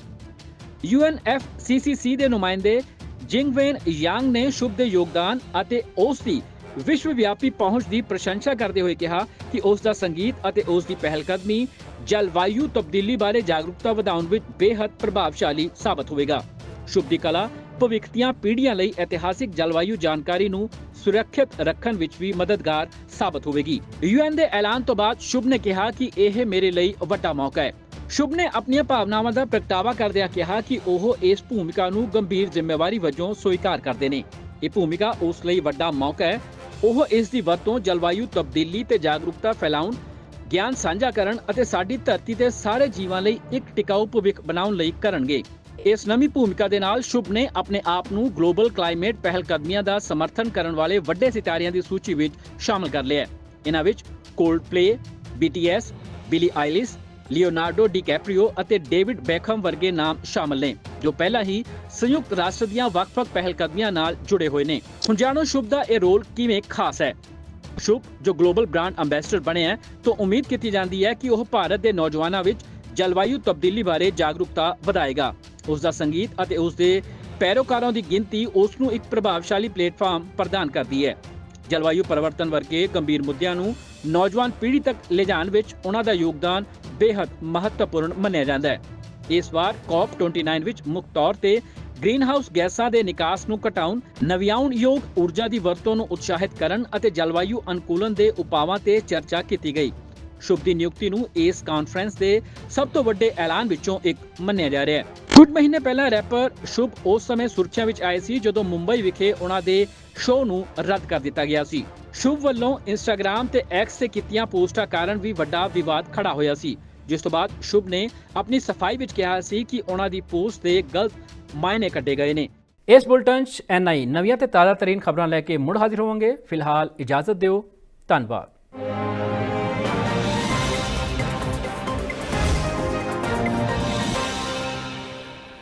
Speaker 1: UNFCCC ਦੇ ਨੁਮਾਇੰਦੇ ਜਿੰਗਵੇਨ ਯਾਂਗ ਨੇ ਸ਼ੁਭ ਦੇ ਯੋਗਦਾਨ ਅਤੇ ਉਸ ਦੀ ਵਿਸ਼ਵ ਵਿਆਪੀ ਪਹੁੰਚ ਦੀ ਪ੍ਰਸ਼ੰਸਾ ਕਰਦੇ ਹੋਏ ਕਿਹਾ ਕਿ ਉਸ ਦਾ ਸੰਗੀਤ ਅਤੇ ਉਸ ਦੀ ਪਹਿਲਕਦਮੀ ਜਲਵਾਯੂ ਤਬਦੀਲੀ ਬਾਰੇ ਜਾਗਰੂਕਤਾ ਵਧਾਉਣ ਵਿੱਚ ਬੇहद ਪ੍ਰਭਾਵਸ਼ਾਲੀ ਸਾਬਤ ਹੋਵੇਗਾ। ਸ਼ੁਭ ਦੀ ਕਲਾ ਭਵਿੱਖ ਦੀਆਂ ਪੀੜ੍ਹੀਆਂ ਲਈ ਇਤਿਹਾਸਿਕ ਜਲਵਾਯੂ ਜਾਣਕਾਰੀ ਨੂੰ ਸੁਰੱਖਿਅਤ ਰੱਖਣ ਵਿੱਚ ਵੀ ਮਦਦਗਾਰ ਸਾਬਤ ਹੋਵੇਗੀ। ਯੂਐਨ ਦੇ ਐਲਾਨ ਤੋਂ ਬਾਅਦ ਸ਼ੁਭ ਨੇ ਕਿਹਾ ਕਿ ਇਹ ਮੇਰੇ ਲਈ ਵੱਡਾ ਮੌਕਾ ਹੈ। ਸ਼ੁਭ ਨੇ ਆਪਣੀਆਂ ਭਾਵਨਾਵਾਂ ਦਾ ਪ੍ਰਗਟਾਵਾ ਕਰਦਿਆਂ ਕਿਹਾ ਕਿ ਉਹ ਇਸ ਭੂਮਿਕਾ ਨੂੰ ਗੰਭੀਰ ਜ਼ਿੰਮੇਵਾਰੀ ਵਜੋਂ ਸਵੀਕਾਰ ਕਰਦੇ ਨੇ। ਇਹ ਭੂਮਿਕਾ ਉਸ ਲਈ ਵੱਡਾ ਮੌਕਾ ਹੈ ਉਹ ਇਸ ਦੀ ਵਰਤੋਂ ਜਲਵਾਯੂ ਤਬਦੀਲੀ ਤੇ ਜਾਗਰੂਕਤਾ ਫੈਲਾਉਣ, ਗਿਆਨ ਸਾਂਝਾ ਕਰਨ ਅਤੇ ਸਾਡੀ ਧਰਤੀ ਤੇ ਸਾਰੇ ਜੀਵਾਂ ਲਈ ਇੱਕ ਟਿਕਾਊ ਭਵਿੱਖ ਬਣਾਉਣ ਲਈ ਕਰਨਗੇ। ਇਸ ਨਵੀਂ ਭੂਮਿਕਾ ਦੇ ਨਾਲ ਸ਼ੁਭ ਨੇ ਆਪਣੇ ਆਪ ਨੂੰ ਗਲੋਬਲ ਕਲਾਈਮੇਟ ਪਹਿਲਕਦਮੀਆਂ ਦਾ ਸਮਰਥਨ ਕਰਨ ਵਾਲੇ ਵੱਡੇ ਸਿਤਾਰਿਆਂ ਦੀ ਸੂਚੀ ਵਿੱਚ ਸ਼ਾਮਲ ਕਰ ਲਿਆ ਹੈ। ਇਹਨਾਂ ਵਿੱਚ Coldplay BTS Billie Eilish Leonardo DiCaprio ਅਤੇ ਡੇਵਿਡ ਬੈਕਹਮ ਵਰਗੇ ਨਾਮ ਸ਼ਾਮਲ ਨੇ, ਜੋ ਪਹਿਲਾਂ ਹੀ ਸੰਯੁਕਤ ਰਾਸ਼ਟਰ ਦੀਆਂ ਵੱਖ-ਵੱਖ ਪਹਿਲਕਦਮੀਆਂ ਨਾਲ ਜੁੜੇ ਹੋਏ ਨੇ। ਹੁਣ ਜਾਣੋ ਸ਼ੁਭ ਦਾ ਇਹ ਰੋਲ ਕਿਵੇਂ ਖਾਸ ਹੈ। ਸ਼ੁਭ, ਜੋ ਗਲੋਬਲ ਬ੍ਰਾਂਡ ਅੰਬੈਸਡਰ ਬਣਿਆ ਹੈ, ਤਾਂ ਉਮੀਦ ਕੀਤੀ ਜਾਂਦੀ ਹੈ ਕਿ ਉਹ ਭਾਰਤ ਦੇ ਨੌਜਵਾਨਾਂ ਵਿੱਚ ਜਲਵਾਯੂ ਤਬਦੀਲੀ ਬਾਰੇ ਜਾਗਰੂਕਤਾ ਵਧਾਏਗਾ। ਉਸ ਦਾ ਸੰਗੀਤ ਅਤੇ ਉਸ ਦੇ ਪੈਰੋਕਾਰਾਂ ਦੀ ਗਿਣਤੀ ਉਸ ਨੂੰ ਇੱਕ ਪ੍ਰਭਾਵਸ਼ਾਲੀ ਪਲੇਟਫਾਰਮ ਪ੍ਰਦਾਨ ਕਰਦੀ ਹੈ। ਜਲਵਾਯੂ ਪਰਿਵਰਤਨ ਵਰਗੇ ਗੰਭੀਰ ਮੁੱਦਿਆਂ ਨੂੰ ਨੌਜਵਾਨ ਪੀੜ੍ਹੀ ਤੱਕ ਲਿਜਾਣ ਵਿੱਚ ਉਹਨਾਂ ਦਾ ਯੋਗਦਾਨ ਬੇहद ਮਹੱਤਵਪੂਰਨ ਮੰਨਿਆ ਜਾਂਦਾ ਹੈ। ਇਸ ਵਾਰ COP29 ਵਿੱਚ ਮੁੱਖ ਤੌਰ ਤੇ ਗ੍ਰੀਨਹਾਊਸ ਗੈਸਾਂ ਦੇ ਨਿਕਾਸ ਨੂੰ ਘਟਾਉਣ ਨਵਿਆਉਣਯੋਗ ਊਰਜਾ ਦੀ ਵਰਤੋਂ ਨੂੰ ਉਤਸ਼ਾਹਿਤ ਕਰਨ ਅਤੇ ਜਲਵਾਯੂ ਅਨੁਕੂਲਨ ਦੇ ਉਪਾਵਾਂ ਤੇ ਚਰਚਾ ਕੀਤੀ ਗਈ। ਸ਼ੁਭ ਦੀ ਨਿਯੁਕਤੀ ਨੂੰ ਇਸ ਕਾਨਫਰੰਸ ਦੇ ਸਭ ਤੋਂ ਵੱਡੇ ਐਲਾਨ ਵਿੱਚੋਂ ਇੱਕ ਮੰਨਿਆ ਜਾ ਰਿਹਾ ਹੈ। ਕੁਝ ਮਹੀਨੇ ਪਹਿਲਾਂ ਰੈਪਰ ਸ਼ੁਭ ਉਸ ਸਮੇਂ ਸੁਰਖੀਆਂ ਵਿੱਚ ਆਏ ਸੀ, ਜਦੋਂ ਮੁੰਬਈ ਵਿਖੇ ਉਹਨਾਂ ਦੇ ਸ਼ੋਅ ਨੂੰ ਰੱਦ ਕਰ ਦਿੱਤਾ ਗਿਆ ਸੀ। ਸ਼ੁਭ ਵੱਲੋਂ ਇੰਸਟਾਗ੍ਰam ਤੇ ਐਕਸ ਤੇ ਕੀਤੀਆਂ ਪੋਸਟਾਂ ਕਾਰਨ ਵੀ ਵੱਡਾ ਵਿਵਾਦ ਖੜਾ ਹੋਇਆ ਸੀ। ਜਿਸ ਤੋਂ ਬਾਅਦ ਸ਼ੁਭ ਨੇ ਆਪਣੀ ਸਫ਼ਾਈ ਵਿੱਚ ਕਿਹਾ ਸੀ ਕਿ ਉਹਨਾਂ ਦੀ ਪੋਸਟ ਦੇ ਗਲਤ ਮਾਇਨੇ ਕੱਢੇ ਗਏ ਨੇ। ਇਸ ਬੁਲਟਨ 'ਚ ਐਨਆਈ ਨਵੀਆਂ ਤੇ ਤਾਜ਼ਾ ਤਰੀਨ ਖਬਰਾਂ ਲੈ ਕੇ ਮੁੜ ਹਾਜ਼ਰ ਹੋਵਾਂਗੇ। ਫਿਲਹਾਲ ਇਜਾਜ਼ਤ ਦਿਓ। ਧੰਨਵਾਦ।